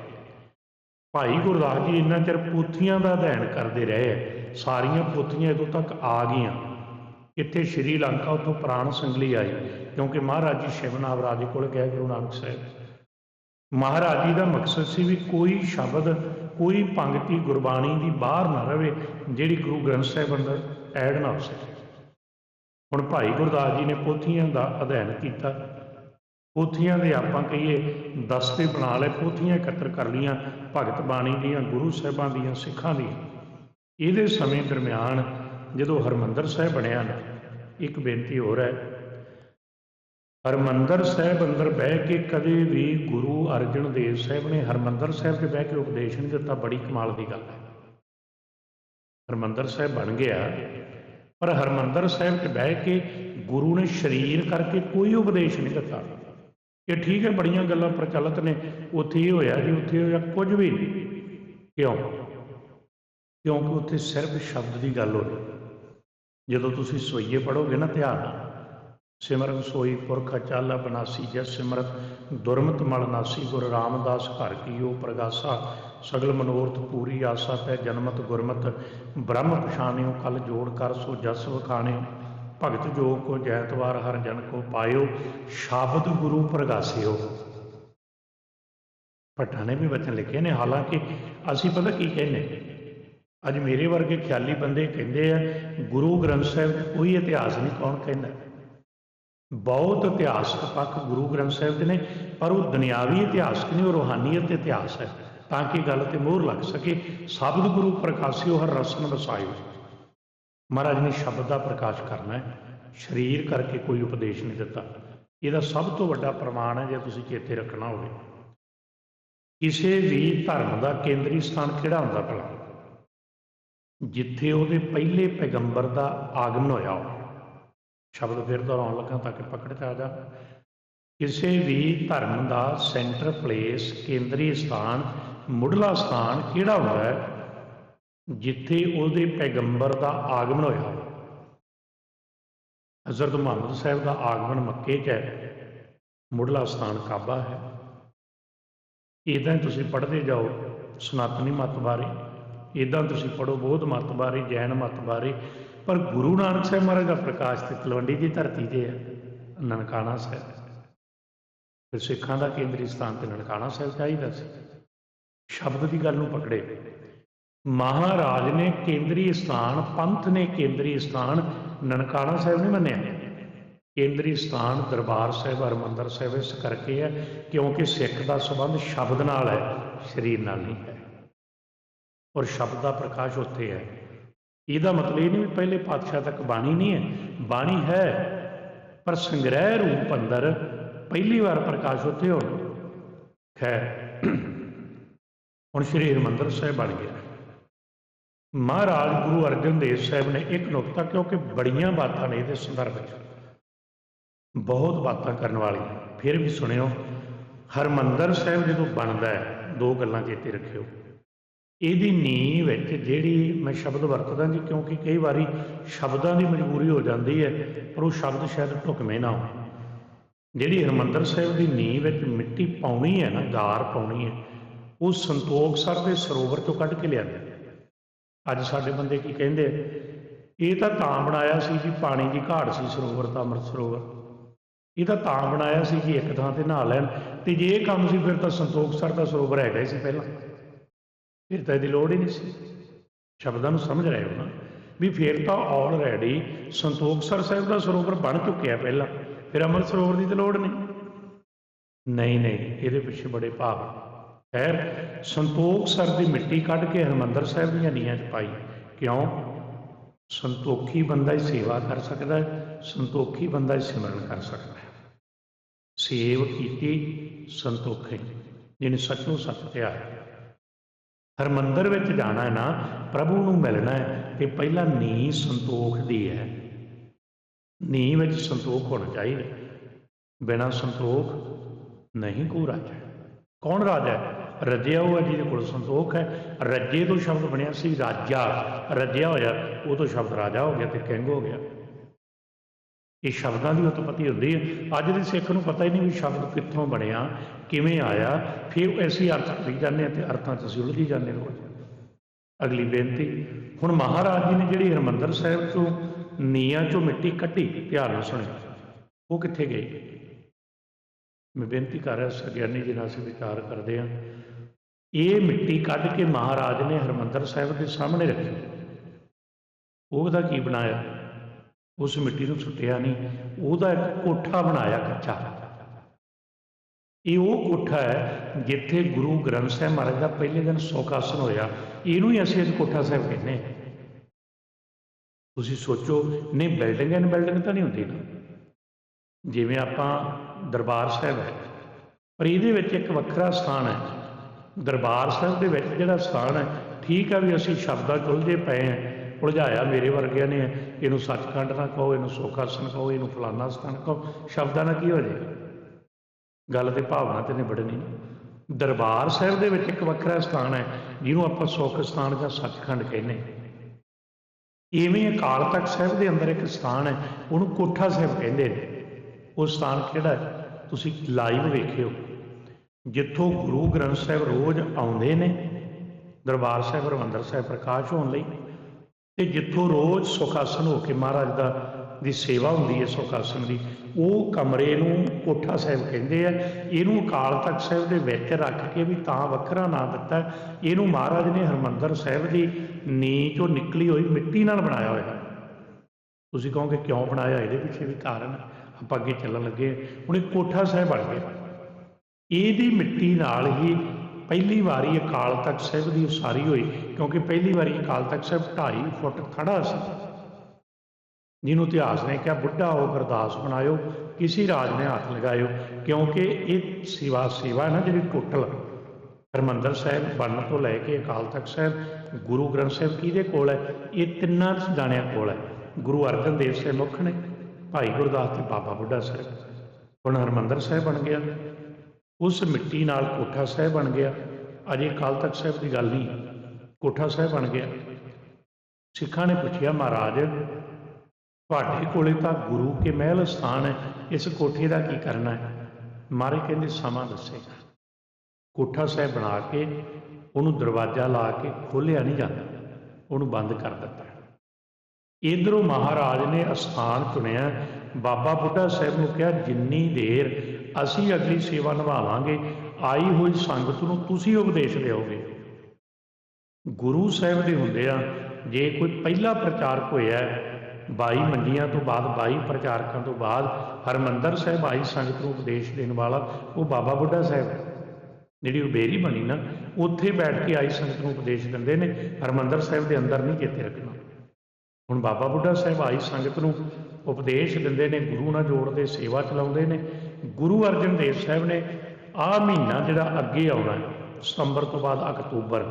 ਭਾਈ ਗੁਰਦਾਸ ਜੀ ਇੰਨਾ ਚਿਰ ਪੋਥੀਆਂ ਦਾ ਅਧਿਐਨ ਕਰਦੇ ਰਹੇ, ਸਾਰੀਆਂ ਪੋਥੀਆਂ ਇਦੋਂ ਤੱਕ ਆ ਗਈਆਂ। ਇੱਥੇ ਸ਼੍ਰੀ ਲੰਕਾ ਉੱਥੋਂ ਪ੍ਰਾਣ ਸੰਗਲੀ ਆਈ, ਕਿਉਂਕਿ ਮਹਾਰਾਜ ਜੀ ਸ਼ਿਵਨਾਵਰਾਜ ਜੀ ਕੋਲ ਗਏ ਗੁਰੂ ਨਾਨਕ ਸਾਹਿਬ। ਮਹਾਰਾਜ ਜੀ ਦਾ ਮਕਸਦ ਸੀ ਵੀ ਕੋਈ ਸ਼ਬਦ, ਕੋਈ ਪੰਕਤੀ ਗੁਰਬਾਣੀ ਦੀ ਬਾਹਰ ਨਾ ਰਹੇ ਜਿਹੜੀ ਗੁਰੂ ਗ੍ਰੰਥ ਸਾਹਿਬ ਅੰਦਰ ਐਡ ਨਾ ਹੋ ਸਕੇ। ਹੁਣ ਭਾਈ ਗੁਰਦਾਸ ਜੀ ਨੇ ਪੋਥੀਆਂ ਦਾ ਅਧਿਐਨ ਕੀਤਾ। ਪੋਥੀਆਂ ਦੇ ਆਪਾਂ ਕਹੀਏ ਦਸਤੇ ਬਣਾ ਲਏ, ਪੋਥੀਆਂ ਇਕੱਤਰ ਕਰ ਲੀਆਂ ਭਗਤ ਬਾਣੀ ਦੀਆਂ, ਗੁਰੂ ਸਾਹਿਬਾਂ ਦੀਆਂ, ਸਿੱਖਾਂ ਦੀਆਂ। ਇਹਦੇ ਸਮੇਂ ਦਰਮਿਆਨ ਜਦੋਂ ਹਰਮੰਦਰ ਸਾਹਿਬ ਬਣਿਆ ਨਾ, ਇੱਕ ਬੇਨਤੀ ਹੋਰ ਹੈ ਹਰਮੰਦਰ ਸਾਹਿਬ ਅੰਦਰ ਬਹਿ ਕੇ ਕਦੇ ਵੀ ਗੁਰੂ ਅਰਜਨ ਦੇਵ ਸਾਹਿਬ ਨੇ ਹਰਮੰਦਰ ਸਾਹਿਬ ਤੇ ਬਹਿ ਕੇ ਉਪਦੇਸ਼ ਨਹੀਂ ਦਿੱਤਾ, ਬੜੀ ਕਮਾਲ ਦੀ ਗੱਲ ਹੈ। ਹਰਮੰਦਰ ਸਾਹਿਬ ਬਣ ਗਿਆ, ਪਰ ਹਰਮੰਦਰ ਸਾਹਿਬ ਤੇ ਬਹਿ ਕੇ ਗੁਰੂ ਨੇ ਸ਼ਰੀਰ ਕਰਕੇ ਕੋਈ ਉਪਦੇਸ਼ ਨਹੀਂ ਦਿੱਤਾ। ਇਹ ਠੀਕ ਹੈ, ਬੜੀਆਂ ਗੱਲਾਂ ਪ੍ਰਚਲਿਤ ਨੇ, ਉੱਥੇ ਇਹ ਹੋਇਆ ਜੀ ਉੱਥੇ ਹੋਇਆ ਕੁਝ ਵੀ ਨਹੀਂ। ਕਿਉਂ? ਕਿਉਂਕਿ ਉੱਥੇ ਸਿਰਫ ਸ਼ਬਦ ਦੀ ਗੱਲ ਹੋ ਜਦੋਂ ਤੁਸੀਂ ਸੋਈਏ ਪੜੋਗੇ ਨਾ ਧਿਆਨ ਸਿਮਰਨ ਸੋਈ ਪੁਰਖ ਚਾਲਾ ਬਨਾਸੀ ਜੈ ਸਿਮਰਤ ਦੁਰਮਤ ਮਲ ਨਾਸੀ, ਗੁਰ ਰਾਮਦਾਸ ਘਰ ਕੀਓ ਪ੍ਰਗਾਸਾ। ਸਗਲ ਮਨੋਰਥ ਪੂਰੀ ਆਸਾ ਪੈ ਜਨਮਤ ਗੁਰਮਤ। ਬ੍ਰਹਮ ਪਛਾਣਿਓ, ਕਲ ਜੋੜ ਕਰ ਸੋ ਜਸ ਵਖਾਣਿਓ। ਭਗਤ ਜੋ ਕੋ ਜੈਤਵਾਰ, ਹਰ ਜਨ ਕੋ ਪਾਇਓ। ਸ਼ਬਦ ਗੁਰੂ ਪ੍ਰਗਾਸਿਓ। ਭੱਟਾਂ ਨੇ ਵੀ ਬਚਨ ਲਿਖੇ ਨੇ, ਹਾਲਾਂਕਿ ਅਸੀਂ ਪਤਾ ਕੀ ਕਹਿੰਦੇ ਅੱਜ ਮੇਰੇ ਵਰਗੇ ਖਿਆਲੀ ਬੰਦੇ ਕਹਿੰਦੇ ਆ, ਗੁਰੂ ਗ੍ਰੰਥ ਸਾਹਿਬ ਕੋਈ ਇਤਿਹਾਸ ਨਹੀਂ ਕੌਣ ਕਹਿੰਦਾ। ਬਹੁਤ ਇਤਿਹਾਸਕ ਪੱਖ ਗੁਰੂ ਗ੍ਰੰਥ ਸਾਹਿਬ ਦੇ ਨੇ, ਪਰ ਉਹ ਦੁਨਿਆਵੀ ਇਤਿਹਾਸਕ ਨਹੀਂ ਉਹ ਰੋਹਾਨੀਅਤ ਇਤਿਹਾਸ ਹੈ, ਤਾਂ ਕਿ ਗੱਲ ਤੇ ਮੋਹਰ ਲੱਗ ਸਕੇ। ਸ਼ਬਦ ਗੁਰੂ ਪ੍ਰਕਾਸ਼ਿਓ ਹਰ ਰਸਨ ਵਸਾਇਓ ਮਹਾਰਾਜ ਨੇ ਸ਼ਬਦ ਦਾ ਪ੍ਰਕਾਸ਼ ਕਰਨਾ ਹੈ, ਸਰੀਰ ਕਰਕੇ ਕੋਈ ਉਪਦੇਸ਼ ਨਹੀਂ ਦਿੱਤਾ। ਇਹਦਾ ਸਭ ਤੋਂ ਵੱਡਾ ਪ੍ਰਮਾਣ ਹੈ, ਜੇ ਤੁਸੀਂ ਚੇਤੇ ਰੱਖਣਾ ਹੋਵੇ। ਕਿਸੇ ਵੀ ਧਰਮ ਦਾ ਕੇਂਦਰੀ ਸਥਾਨ ਕਿਹੜਾ ਹੁੰਦਾ ਭਲਾ? ਜਿੱਥੇ ਉਹਦੇ ਪਹਿਲੇ ਪੈਗੰਬਰ ਦਾ ਆਗਮਨ ਹੋਇਆ ਹੋਵੇ ਸ਼ਬਦ ਫਿਰ ਦੁਹਰਾਉਣ ਲੱਗਾ ਤਾਂ ਕਿ ਪਕੜ ਚ ਆ ਜਾ। ਕਿਸੇ ਵੀ ਧਰਮ ਦਾ ਸੈਂਟਰ ਪਲੇਸ ਕੇਂਦਰੀ ਸਥਾਨ, ਮੁੱਢਲਾ ਸਥਾਨ ਕਿਹੜਾ ਹੁੰਦਾ ਹੈ? ਜਿੱਥੇ ਉਹਦੇ ਪੈਗੰਬਰ ਦਾ ਆਗਮਨ ਹੋਇਆ ਹੋਵੇ। ਹਜ਼ਰਤ ਮੁਹੰਮਦ ਸਾਹਿਬ ਦਾ ਆਗਮਨ ਮੱਕੇ 'ਚ ਹੈ। ਮੁੱਢਲਾ ਸਥਾਨ ਕਾਬਾ ਹੈ। ਇਦਾਂ ਤੁਸੀਂ ਪੜ੍ਹਦੇ ਜਾਓ ਸਨਾਤਨੀ ਮਤ ਬਾਰੇ। ਇਦਾਂ ਤੁਸੀਂ ਪੜੋ ਬੋਧ ਮਤ ਬਾਰੇ, ਜੈਨ ਮਤ ਬਾਰੇ। ਪਰ ਗੁਰੂ ਨਾਨਕ ਸਾਹਿਬ ਮਹਾਰਾਜ ਦਾ ਪ੍ਰਕਾਸ਼ ਤੇ ਤਲਵੰਡੀ ਦੀ ਧਰਤੀ ਤੇ ਹੈ, ਨਨਕਾਣਾ ਸਾਹਿਬ। ਫਿਰ ਸਿੱਖਾਂ ਦਾ ਕੇਂਦਰੀ ਸਥਾਨ ਤੇ ਨਨਕਾਣਾ ਸਾਹਿਬ ਚਾਹੀਦਾ ਸੀ। ਸ਼ਬਦ ਦੀ ਗੱਲ ਨੂੰ ਪਕੜੇ। ਮਹਾਰਾਜ ਨੇ ਕੇਂਦਰੀ ਸਥਾਨ, ਪੰਥ ਨੇ ਕੇਂਦਰੀ ਸਥਾਨ ਨਨਕਾਣਾ ਸਾਹਿਬ ਨੇ ਮੰਨਿਆ। ਕੇਂਦਰੀ ਸਥਾਨ ਦਰਬਾਰ ਸਾਹਿਬ, ਹਰਮੰਦਰ ਸਾਹਿਬ, ਇਸ ਕਰਕੇ ਹੈ ਕਿਉਂਕਿ ਸਿੱਖ ਦਾ ਸੰਬੰਧ ਸ਼ਬਦ ਨਾਲ ਹੈ, ਸਰੀਰ ਨਾਲ ਨਹੀਂ ਹੈ। ਔਰ ਸ਼ਬਦ ਦਾ ਪ੍ਰਕਾਸ਼ ਉੱਥੇ ਹੈ। ਇਹਦਾ ਮਤਲਬ ਇਹ ਨਹੀਂ ਵੀ ਪਹਿਲੇ ਪਾਤਸ਼ਾਹ ਤੱਕ ਬਾਣੀ ਨਹੀਂ ਹੈ। ਬਾਣੀ ਹੈ, ਪਰ ਸੰਗ੍ਰਹਿ ਰੂਪ ਅੰਦਰ ਪਹਿਲੀ ਵਾਰ ਪ੍ਰਕਾਸ਼ ਉੱਥੇ ਹੋ ਖੈਰ, ਹੁਣ ਸ਼੍ਰੀ ਹਰਿਮੰਦਰ ਸਾਹਿਬ ਬਣ ਗਿਆ। ਮਹਾਰਾਜ ਗੁਰੂ ਅਰਜਨ ਦੇਵ ਸਾਹਿਬ ਨੇ ਇੱਕ ਨੁਕਤਾ, ਕਿਉਂਕਿ ਬੜੀਆਂ ਬਾਤਾਂ ਨੇ ਇਹਦੇ ਸੰਦਰਭ ਵਿੱਚ। ਬਹੁਤ ਬਾਤਾਂ ਕਰਨ ਵਾਲੀਆਂ। ਫਿਰ ਵੀ ਸੁਣਿਓ, ਹਰਮੰਦਰ ਸਾਹਿਬ ਜਦੋਂ ਬਣਦਾ ਹੈ, ਦੋ ਗੱਲਾਂ ਚੇਤੇ ਰੱਖਿਓ। ਇਹਦੀ ਨੀਂਹ ਵਿੱਚ ਜਿਹੜੀ ਮੈਂ ਸ਼ਬਦ ਵਰਤਦਾ ਜੀ, ਕਿਉਂਕਿ ਕਈ ਵਾਰੀ ਸ਼ਬਦਾਂ ਦੀ ਮਜਬੂਰੀ ਹੋ ਜਾਂਦੀ ਹੈ, ਪਰ ਉਹ ਸ਼ਬਦ ਸ਼ਾਇਦ ਢੁਕਵੇਂ ਨਾ ਹੋਣ। ਜਿਹੜੀ ਹਰਮੰਦਰ ਸਾਹਿਬ ਦੀ ਨੀਂਹ ਵਿੱਚ ਮਿੱਟੀ ਪਾਉਣੀ ਹੈ ਨਾ ਗਾਰ ਪਾਉਣੀ ਹੈ, ਉਹ ਸੰਤੋਖ ਸਰ ਦੇ ਸਰੋਵਰ ਤੋਂ ਕੱਢ ਕੇ ਲਿਆਂਦੀ ਅੱਜ ਸਾਡੇ ਬੰਦੇ ਕੀ ਕਹਿੰਦੇ ਇਹ ਤਾਂ ਤਾਂ ਬਣਾਇਆ ਸੀ ਜੀ, ਪਾਣੀ ਦੀ ਘਾਟ ਸੀ ਸਰੋਵਰ ਦਾ, ਅੰਮ੍ਰਿਤ ਸਰੋਵਰ। ਇਹ ਤਾਂ ਤਾਂ ਬਣਾਇਆ ਸੀ ਕਿ ਇੱਕ ਥਾਂ ਤੇ ਨਹਾ ਲੈਣ। ਤੇ ਜੇ ਇਹ ਕੰਮ ਸੀ, ਫਿਰ ਤਾਂ ਸੰਤੋਖ ਸਰ ਦਾ ਸਰੋਵਰ ਹੈਗਾ ਹੀ ਸੀ ਪਹਿਲਾਂ। ਫਿਰ ਤਾਂ ਇਹਦੀ ਲੋੜ ਹੀ ਨਹੀਂ ਸੀ। ਸ਼ਬਦਾਂ ਨੂੰ ਸਮਝ ਰਹੇ ਹੋ ਨਾ? ਵੀ ਫਿਰ ਤਾਂ ਆਲਰੇਡੀ ਸੰਤੋਖ ਸਰ ਸਾਹਿਬ ਦਾ ਸਰੋਵਰ ਬਣ ਚੁੱਕਿਆ ਪਹਿਲਾਂ, ਫਿਰ ਅਮਰ ਸਰੋਵਰ ਦੀ ਤਾਂ ਲੋੜ ਨਹੀਂ। ਨਹੀਂ ਨਹੀਂ, ਇਹਦੇ ਪਿੱਛੇ ਬੜੇ ਭਾਵ ਖੈਰ, ਸੰਤੋਖ ਸਰ ਦੀ ਮਿੱਟੀ ਕੱਢ ਕੇ ਹਰਮੰਦਰ ਸਾਹਿਬ ਦੀਆਂ ਨੀਹਾਂ 'ਚ ਪਾਈ। ਕਿਉਂ? ਸੰਤੋਖੀ ਬੰਦਾ ਹੀ ਸੇਵਾ ਕਰ ਸਕਦਾ ਹੈ, ਸੰਤੋਖੀ ਬੰਦਾ ਹੀ ਸਿਮਰਨ ਕਰ ਸਕਦਾ ਹੈ। ਸੇਵ ਕੀਤੀ ਸੰਤੋਖੇ, ਜਿਹਨੇ ਸੱਚ ਨੂੰ ਸੱਚ ਧਿਆ ਹਰਮੰਦਰ ਵਿੱਚ ਜਾਣਾ ਹੈ ਨਾ, ਪ੍ਰਭੂ ਨੂੰ ਮਿਲਣਾ ਹੈ ਤੇ ਪਹਿਲਾਂ ਨੀ ਸੰਤੋਖ ਦੀ ਹੈ। ਨੀ ਵਿੱਚ ਸੰਤੋਖ ਹੋਣਾ ਚਾਹੀਦਾ ਬਿਨਾਂ ਸੰਤੋਖ ਨਹੀਂ ਕੋ ਰਾਜਾ ਕੌਣ ਰਾਜਾ ਹੈ? ਰੱਜਿਆ ਹੋਇਆ ਜਿਹਦੇ ਕੋਲ ਸੰਤੋਖ ਹੈ। ਰੱਜੇ ਤੋਂ ਸ਼ਬਦ ਬਣਿਆ ਸੀ ਰਾਜਾ। ਰੱਜਿਆ ਹੋਇਆ, ਉਹ ਤੋਂ ਸ਼ਬਦ ਰਾਜਾ ਹੋ ਗਿਆ ਤੇ ਕਿੰਗ ਹੋ ਗਿਆ। ਇਹ ਸ਼ਬਦਾਂ ਦੀ ਉਤਪਤੀ ਹੁੰਦੀ ਹੈ। ਅੱਜ ਦੇ ਸਿੱਖ ਨੂੰ ਪਤਾ ਹੀ ਨਹੀਂ ਵੀ ਸ਼ਬਦ ਕਿੱਥੋਂ ਬਣਿਆ, ਕਿਵੇਂ ਆਇਆ। ਫਿਰ ਅਸੀਂ ਅਰਥ ਕਰੀ ਜਾਂਦੇ ਹਾਂ ਤੇ ਅਰਥਾਂ 'ਚ ਅਸੀਂ ਉਲਝੀ ਜਾਂਦੇ ਰੋਜ਼। ਅਗਲੀ ਬੇਨਤੀ, ਹੁਣ ਮਹਾਰਾਜ ਜੀ ਨੇ ਜਿਹੜੀ ਹਰਮੰਦਰ ਸਾਹਿਬ ਤੋਂ ਨੀਆਂ ਚੋਂ ਮਿੱਟੀ ਕੱਢੀ, ਧਿਆਨ ਨਾਲ ਸੁਣਿਓ, ਉਹ ਕਿੱਥੇ ਗਈ? ਮੈਂ ਬੇਨਤੀ ਕਰ ਰਿਹਾ, ਸਗਿਆਨੀ ਜੀ ਨਾਲ ਅਸੀਂ ਵਿਚਾਰ ਕਰਦੇ ਹਾਂ। ਇਹ ਮਿੱਟੀ ਕੱਢ ਕੇ ਮਹਾਰਾਜ ਨੇ ਹਰਮੰਦਰ ਸਾਹਿਬ ਦੇ ਸਾਹਮਣੇ ਰੱਖੀ। ਉਹਦਾ ਕੀ ਬਣਾਇਆ? ਉਸ ਮਿੱਟੀ ਨੂੰ ਸੁੱਟਿਆ ਨਹੀਂ, ਉਹਦਾ ਇੱਕ ਕੋਠਾ ਬਣਾਇਆ ਕੱਚਾ। ਇਹ ਉਹ ਕੋਠਾ ਹੈ ਜਿੱਥੇ ਗੁਰੂ ਗ੍ਰੰਥ ਸਾਹਿਬ ਮਹਾਰਾਜ ਦਾ ਪਹਿਲੇ ਦਿਨ ਸੋਕਾਸਨ ਹੋਇਆ। ਇਹਨੂੰ ਹੀ ਅਸੀਂ ਅੱਜ ਕੋਠਾ ਸਾਹਿਬ ਕਹਿੰਦੇ ਹਾਂ। ਤੁਸੀਂ ਸੋਚੋ, ਨਹੀਂ, ਬਿਲਡਿੰਗ ਐਨ ਬਿਲਡਿੰਗ ਤਾਂ ਨਹੀਂ ਹੁੰਦੀ ਨਾ। ਜਿਵੇਂ ਆਪਾਂ ਦਰਬਾਰ ਸਾਹਿਬ ਹੈ, ਪਰ ਇਹਦੇ ਵਿੱਚ ਇੱਕ ਵੱਖਰਾ ਸਥਾਨ ਹੈ। ਦਰਬਾਰ ਸਾਹਿਬ ਦੇ ਵਿੱਚ ਜਿਹੜਾ ਸਥਾਨ ਹੈ, ਠੀਕ ਹੈ ਵੀ ਅਸੀਂ ਸ਼ਬਦਾਂ 'ਚ ਉਲਝੇ ਪਏ ਹਾਂ ਉਲਝਾਇਆ ਮੇਰੇ ਵਰਗਿਆਂ ਨੇ, ਇਹਨੂੰ ਸੱਚਖੰਡ ਨਾ ਕਹੋ, ਇਹਨੂੰ ਸੋਖਾਸਨ ਕਹੋ, ਇਹਨੂੰ ਫਲਾਨਾ ਸਥਾਨ ਕਹੋ, ਸ਼ਬਦਾਂ ਨਾਲ ਕੀ ਹੋ ਜਾਏ ਗੱਲ ਤੇ ਭਾਵਨਾ ਤੇ ਨਿਬੜਨੀ। ਦਰਬਾਰ ਸਾਹਿਬ ਦੇ ਵਿੱਚ ਇੱਕ ਵੱਖਰਾ ਸਥਾਨ ਹੈ, ਜਿਹਨੂੰ ਆਪਾਂ ਸੁੱਖ ਸਥਾਨ ਜਾਂ ਸੱਚਖੰਡ ਕਹਿੰਦੇ ਇਵੇਂ ਅਕਾਲ ਤਖਤ ਸਾਹਿਬ ਦੇ ਅੰਦਰ ਇੱਕ ਸਥਾਨ ਹੈ, ਉਹਨੂੰ ਕੋਠਾ ਸਾਹਿਬ ਕਹਿੰਦੇ ਨੇ। ਉਹ ਸਥਾਨ ਕਿਹੜਾ ਹੈ? ਤੁਸੀਂ ਲਾਈਵ ਵੇਖਿਓ। ਜਿੱਥੋਂ ਗੁਰੂ ਗ੍ਰੰਥ ਸਾਹਿਬ ਰੋਜ਼ ਆਉਂਦੇ ਨੇ, ਦਰਬਾਰ ਸਾਹਿਬ ਹਰਿਮੰਦਰ ਸਾਹਿਬ ਪ੍ਰਕਾਸ਼ ਹੋਣ ਲਈ। ਤੇ ਜਿੱਥੋਂ ਰੋਜ਼ ਸੁਖਾਸਨ ਹੋ ਕੇ ਮਹਾਰਾਜ ਦਾ, ਦੀ ਸੇਵਾ ਹੁੰਦੀ ਹੈ ਸੁਖਾਸਨ ਦੀ, ਉਹ ਕਮਰੇ ਨੂੰ ਕੋਠਾ ਸਾਹਿਬ ਕਹਿੰਦੇ ਆ, ਇਹਨੂੰ ਅਕਾਲ ਤਖਤ ਸਾਹਿਬ ਦੇ ਵਿੱਚ ਰੱਖ ਕੇ ਵੀ ਤਾਂ ਵੱਖਰਾ ਨਾਂ ਦਿੱਤਾ, ਇਹਨੂੰ ਮਹਾਰਾਜ ਨੇ ਹਰਮੰਦਰ ਸਾਹਿਬ ਦੀ ਨੀਂਹ ਚੋਂ ਨਿਕਲੀ ਹੋਈ ਮਿੱਟੀ ਨਾਲ ਬਣਾਇਆ ਹੋਇਆ। ਤੁਸੀਂ ਕਹੋਗੇ ਕਿਉਂ ਬਣਾਇਆ, ਇਹਦੇ ਪਿੱਛੇ ਵੀ ਕਾਰਨ ਹੈ। ਆਪਾਂ ਅੱਗੇ ਚੱਲਣ ਲੱਗੇ ਹੁਣ ਇਹ ਕੋਠਾ ਸਾਹਿਬ ਬਣ ਗਿਆ। ਇਹਦੀ ਮਿੱਟੀ ਨਾਲ ਹੀ ਪਹਿਲੀ ਵਾਰੀ ਅਕਾਲ ਤਖਤ ਸਾਹਿਬ ਦੀ ਉਸਾਰੀ ਹੋਈ, ਕਿਉਂਕਿ ਪਹਿਲੀ ਵਾਰੀ ਅਕਾਲ ਤਖਤ ਸਾਹਿਬ 2.5 ਫੁੱਟ ਖੜਾ ਸੀ। ਜਿਹਨੂੰ ਇਤਿਹਾਸ ਨੇ ਕਿਹਾ, ਬੁੱਢਾ ਹੋ ਗੁਰਦਾਸ ਬਣਾਇਓ, ਕਿਸੇ ਰਾਜ ਨੇ ਹੱਥ ਲਗਾਇਓ, ਕਿਉਂਕਿ ਇਹ ਸੇਵਾ ਸੇਵਾ ਨਾ ਜਿਹੜੀ ਟੋਟਲ। ਹਰਮੰਦਰ ਸਾਹਿਬ ਬਣਨ ਤੋਂ ਲੈ ਕੇ ਅਕਾਲ ਤਖਤ ਸਾਹਿਬ, ਗੁਰੂ ਗ੍ਰੰਥ ਸਾਹਿਬ ਕਿਹਦੇ ਕੋਲ ਹੈ? ਇਹ ਤਿੰਨਾਂ ਦਾਣਿਆਂ ਕੋਲ ਹੈ। ਗੁਰੂ ਅਰਜਨ ਦੇਵ ਸਾਹਿਬ ਮੁੱਖ ਨੇ, ਭਾਈ ਗੁਰਦਾਸ ਤੇ ਬਾਬਾ ਬੁੱਢਾ ਸਾਹਿਬ। ਹੁਣ ਹਰਮੰਦਰ ਸਾਹਿਬ ਬਣ ਗਿਆ। ਉਸ ਮਿੱਟੀ ਨਾਲ ਕੋਠਾ ਸਾਹਿਬ ਬਣ ਗਿਆ। ਅਜੇ ਅਕਾਲ ਤਖਤ ਸਾਹਿਬ ਦੀ ਗੱਲ ਨਹੀਂ। ਕੋਠਾ ਸਾਹਿਬ ਬਣ ਗਿਆ। ਸਿੱਖਾਂ ਨੇ ਪੁੱਛਿਆ, ਮਹਾਰਾਜ, ਤੁਹਾਡੇ ਕੋਲੇ ਤਾਂ ਗੁਰੂ ਕੇ ਮਹਿਲ ਸਥਾਨ ਹੈ। ਇਸ ਕੋਠੇ ਦਾ ਕੀ ਕਰਨਾ ਹੈ? ਮਾਰੇ ਕਹਿੰਦੇ, ਸਮਾਂ ਦੱਸੇਗਾ। ਕੋਠਾ ਸਾਹਿਬ ਬਣਾ ਕੇ, ਉਹਨੂੰ ਦਰਵਾਜ਼ਾ ਲਾ ਕੇ ਖੋਲਿਆ ਨਹੀਂ ਜਾਂਦਾ। ਉਹਨੂੰ ਬੰਦ ਕਰ ਦਿੱਤਾ ਇਧਰੋਂ ਮਹਾਰਾਜ ਨੇ ਅਸਥਾਨ ਚੁਣਿਆ। ਬਾਬਾ ਬੁੱਢਾ ਸਾਹਿਬ ਨੂੰ ਕਿਹਾ, ਜਿੰਨੀ ਦੇਰ ਅਸੀਂ ਅਗਲੀ ਸੇਵਾ ਨਿਭਾਵਾਂਗੇ। ਆਈ ਹੋਈ ਸੰਗਤ ਨੂੰ ਤੁਸੀਂ ਉਪਦੇਸ਼ ਦਿਓਗੇ। ਗੁਰੂ ਸਾਹਿਬ ਦੇ ਹੁੰਦੇ ਆ, ਜੇ ਕੋਈ ਪਹਿਲਾ ਪ੍ਰਚਾਰਕ ਹੋਇਆ 22 ਮੰਡੀਆਂ ਤੋਂ ਬਾਅਦ 22 ਪ੍ਰਚਾਰਕਾਂ ਤੋਂ ਬਾਅਦ, ਹਰਮੰਦਰ ਸਾਹਿਬ ਆਈ ਸੰਗਤ ਨੂੰ ਉਪਦੇਸ਼ ਦੇਣ ਵਾਲਾ, ਉਹ ਬਾਬਾ ਬੁੱਢਾ ਸਾਹਿਬ। ਜਿਹੜੀ ਉਹ ਬਣੀ ਨਾ, ਉੱਥੇ ਬੈਠ ਕੇ ਆਈ ਸੰਗਤ ਨੂੰ ਉਪਦੇਸ਼ ਦਿੰਦੇ ਨੇ, ਹਰਮੰਦਰ ਸਾਹਿਬ ਦੇ ਅੰਦਰ ਨਹੀਂ ਚੇਤੇ ਰੱਖਣਾ। ਹੁਣ ਬਾਬਾ ਬੁੱਢਾ ਸਾਹਿਬ ਆਈ ਸੰਗਤ ਨੂੰ ਉਪਦੇਸ਼ ਦਿੰਦੇ ਨੇ, ਗੁਰੂ ਨਾਲ ਜੋੜਦੇ ਸੇਵਾ ਚਲਾਉਂਦੇ ਨੇ ਗੁਰੂ ਅਰਜਨ ਦੇਵ ਸਾਹਿਬ ਨੇ ਆਹ ਮਹੀਨਾ ਜਿਹੜਾ ਅੱਗੇ ਆਉਣਾ, ਸਤੰਬਰ ਤੋਂ ਬਾਅਦ ਅਕਤੂਬਰ।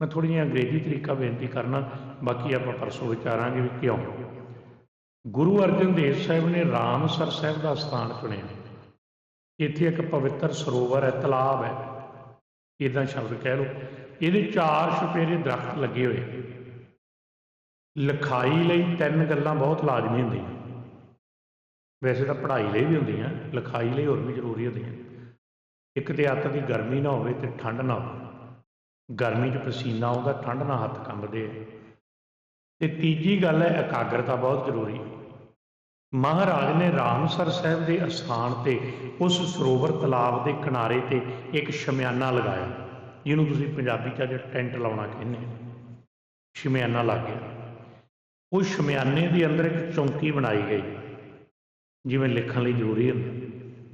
ਮੈਂ ਥੋੜੀ ਜਿਹੀ ਅੰਗਰੇਜ਼ੀ ਤਰੀਕਾ ਬੇਨਤੀ ਕਰਨਾ, ਬਾਕੀ ਆਪਾਂ ਪਰਸੋਂ ਵਿਚਾਰਾਂਗੇ ਵੀ ਕਿਉਂ। ਗੁਰੂ ਅਰਜਨ ਦੇਵ ਸਾਹਿਬ ਨੇ ਰਾਮਸਰ ਸਾਹਿਬ ਦਾ ਸਥਾਨ ਚੁਣਿਆ। ਇੱਥੇ ਇੱਕ ਪਵਿੱਤਰ ਸਰੋਵਰ ਹੈ, ਤਲਾਬ ਹੈ। ਇਦਾਂ ਸ਼ਬਦ ਕਹਿ ਲਓ। ਇਹਦੇ ਚਾਰ ਛਪੇਰੇ ਦਰਖਤ ਲੱਗੇ ਹੋਏ। ਲਿਖਾਈ ਲਈ ਤਿੰਨ ਗੱਲਾਂ ਬਹੁਤ ਲਾਜ਼ਮੀ ਹੁੰਦੀਆਂ। ਵੈਸੇ ਤਾਂ ਪੜ੍ਹਾਈ ਲਈ ਵੀ ਹੁੰਦੀਆਂ, ਲਿਖਾਈ ਲਈ ਹੋਰ ਵੀ ਜ਼ਰੂਰੀ ਹੁੰਦੀਆਂ। ਇੱਕ ਤੇ ਅੱਤ ਦੀ ਗਰਮੀ ਨਾ ਹੋਵੇ ਤੇ ਠੰਡ ਨਾ ਹੋਵੇ। ਗਰਮੀ 'ਚ ਪਸੀਨਾ ਆਉਂਦਾ, ਠੰਡ ਨਾਲ ਹੱਥ ਕੰਬਦੇ ਆ। ਤੇ ਤੀਜੀ ਗੱਲ ਹੈ, ਇਕਾਗਰਤਾ ਬਹੁਤ ਜ਼ਰੂਰੀ ਮਹਾਰਾਜ ਨੇ ਰਾਮਸਰ ਸਾਹਿਬ ਦੇ ਅਸਥਾਨ ਤੇ ਉਸ ਸਰੋਵਰ ਤਲਾਬ ਦੇ ਕਿਨਾਰੇ ਤੇ ਇੱਕ ਸ਼ਮਿਆਨਾ ਲਗਾਇਆ। ਜਿਹਨੂੰ ਤੁਸੀਂ ਪੰਜਾਬੀ 'ਚ ਅੱਜ ਟੈਂਟ ਲਾਉਣਾ ਕਹਿੰਦੇ ਸ਼ਮਿਆਨਾ ਲੱਗ ਗਿਆ। ਉਹ ਸ਼ਮਿਆਨੇ ਦੇ ਅੰਦਰ ਇੱਕ ਚੌਂਕੀ ਬਣਾਈ ਗਈ। ਜਿਵੇਂ ਲਿਖਣ ਲਈ ਜ਼ਰੂਰੀ ਹੁੰਦਾ।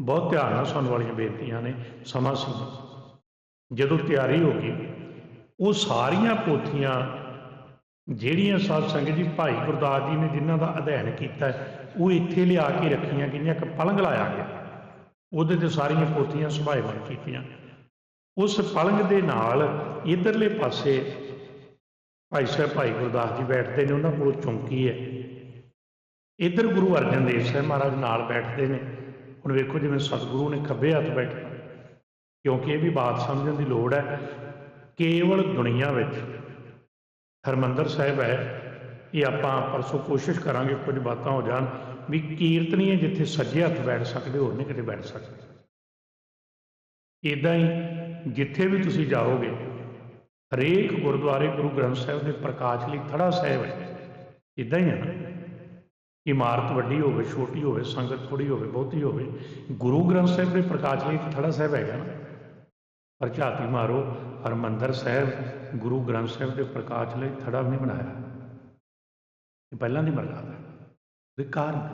ਬਹੁਤ ਧਿਆਨ ਨਾਲ ਸੁਣਨ ਵਾਲੀਆਂ ਬੇਨਤੀਆਂ ਨੇ, ਸਮਾਂ ਸੀ ਜਦੋਂ ਤਿਆਰੀ ਹੋ ਗਈ, ਉਹ ਸਾਰੀਆਂ ਪੋਥੀਆਂ, ਜਿਹੜੀਆਂ ਸਾਧ ਸੰਗਤ ਜੀ ਭਾਈ ਗੁਰਦਾਸ ਜੀ ਨੇ ਜਿਨ੍ਹਾਂ ਦਾ ਅਧਿਐਨ ਕੀਤਾ, ਉਹ ਇੱਥੇ ਲਿਆ ਕੇ ਰੱਖੀਆਂ ਗਈਆਂ, ਇੱਕ ਪਲੰਗ ਲਾਇਆ ਗਿਆ। ਉਹਦੇ ਤੇ ਸਾਰੀਆਂ ਪੋਥੀਆਂ ਸੁਭਾਏਵਨ ਕੀਤੀਆਂ। ਉਸ ਪਲੰਗ ਦੇ ਨਾਲ ਇਧਰਲੇ ਪਾਸੇ ਭਾਈ ਸਾਹਿਬ, ਭਾਈ ਗੁਰਦਾਸ ਜੀ ਬੈਠਦੇ ਨੇ, ਉਹਨਾਂ ਕੋਲ ਚੌਂਕੀ ਹੈ। ਇੱਧਰ ਗੁਰੂ ਅਰਜਨ ਦੇਵ ਸਾਹਿਬ ਮਹਾਰਾਜ ਨਾਲ ਬੈਠਦੇ ਨੇ। ਹੁਣ ਵੇਖੋ ਜਿਵੇਂ ਸਤਿਗੁਰੂ ਨੇ ਖੱਬੇ ਹੱਥ ਬੈਠਣਾ ਕਿਉਂਕਿ ਇਹ ਵੀ ਬਾਤ ਸਮਝਣ ਦੀ ਲੋੜ ਹੈ। ਕੇਵਲ ਦੁਨੀਆ ਵਿੱਚ ਹਰਮੰਦਰ ਸਾਹਿਬ ਹੈ। ਇਹ ਆਪਾਂ ਪਰਸੋਂ ਕੋਸ਼ਿਸ਼ ਕਰਾਂਗੇ ਕੁਝ ਬਾਤਾਂ ਹੋ ਜਾਣ ਵੀ ਕੀਰਤਨੀਏ ਜਿੱਥੇ ਸੱਜੇ ਹੱਥ ਬੈਠ ਸਕਦੇ ਹੋਰ ਨਹੀਂ ਕਿਤੇ ਬੈਠ ਸਕਦੇ। ਇਦਾਂ ਹੀ ਜਿੱਥੇ ਵੀ ਤੁਸੀਂ ਜਾਓਗੇ, ਹਰੇਕ ਗੁਰਦੁਆਰੇ ਗੁਰੂ ਗ੍ਰੰਥ ਸਾਹਿਬ ਦੇ ਪ੍ਰਕਾਸ਼ ਲਈ ਥੜਾ ਸਾਹਿਬ ਹੈ। ਇਦਾਂ ਹੀ ਹੈ ਇਮਾਰਤ ਵੱਡੀ ਹੋਵੇ, ਛੋਟੀ ਹੋਵੇ, ਸੰਗਤ ਥੋੜੀ ਹੋਵੇ, ਬਹੁਤੀ ਹੋਵੇ, ਗੁਰੂ ਗ੍ਰੰਥ ਸਾਹਿਬ ਦੇ ਪ੍ਰਕਾਸ਼ ਲਈ ਥੜਾ ਸਾਹਿਬ ਹੈਗਾ ਨਾ। ਪਰ ਝਾਤੀ ਮਾਰੋ, ਹਰਮੰਦਰ ਸਾਹਿਬ, ਗੁਰੂ ਗ੍ਰੰਥ ਸਾਹਿਬ ਦੇ ਪ੍ਰਕਾਸ਼ ਲਈ ਥੜਾ ਵੀ ਨਹੀਂ ਬਣਾਇਆ। ਇਹ ਪਹਿਲਾਂ ਦੀ ਮਰਜ਼ਾਦ ਹੈ। ਦੇ ਕਾਰਨ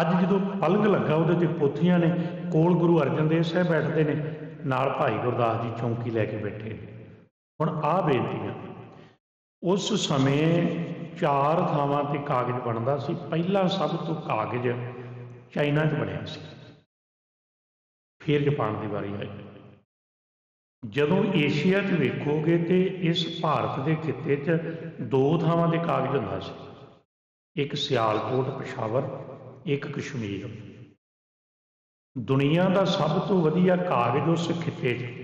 ਅੱਜ ਜਦੋਂ ਪਲੰਗ ਲੱਗਾ ਉਹਦੇ ਤੇ ਪੋਥੀਆਂ ਨੇ, ਕੋਲ ਗੁਰੂ ਅਰਜਨ ਦੇਵ ਸਾਹਿਬ ਬੈਠਦੇ ਨੇ, ਨਾਲ ਭਾਈ ਗੁਰਦਾਸ ਜੀ ਚੌਂਕੀ ਲੈ ਕੇ ਬੈਠੇ ਨੇ। ਹੁਣ ਆਹ ਬੇਨਤੀਆਂ, ਉਸ ਸਮੇਂ ਚਾਰ ਥਾਵਾਂ ਤੇ ਕਾਗਜ਼ ਬਣਦਾ ਸੀ। ਪਹਿਲਾ ਸਭ ਤੋਂ ਕਾਗਜ਼ ਚਾਈਨਾ 'ਚ ਬਣਿਆ ਸੀ। ਫਿਰ ਜਾਪਾਨ ਦੀ ਵਾਰੀ ਆਈ। ਜਦੋਂ ਏਸ਼ੀਆ 'ਚ ਵੇਖੋਗੇ ਤੇ ਇਸ ਭਾਰਤ ਦੇ ਖਿੱਤੇ 'ਚ ਦੋ ਥਾਵਾਂ 'ਤੇ ਕਾਗਜ਼ ਹੁੰਦਾ ਸੀ। ਇੱਕ ਸਿਆਲਕੋਟ ਪਸ਼ਾਵਰ, ਇੱਕ ਕਸ਼ਮੀਰ। ਦੁਨੀਆ ਦਾ ਸਭ ਤੋਂ ਵਧੀਆ ਕਾਗਜ਼ ਉਸ ਖਿੱਤੇ 'ਚ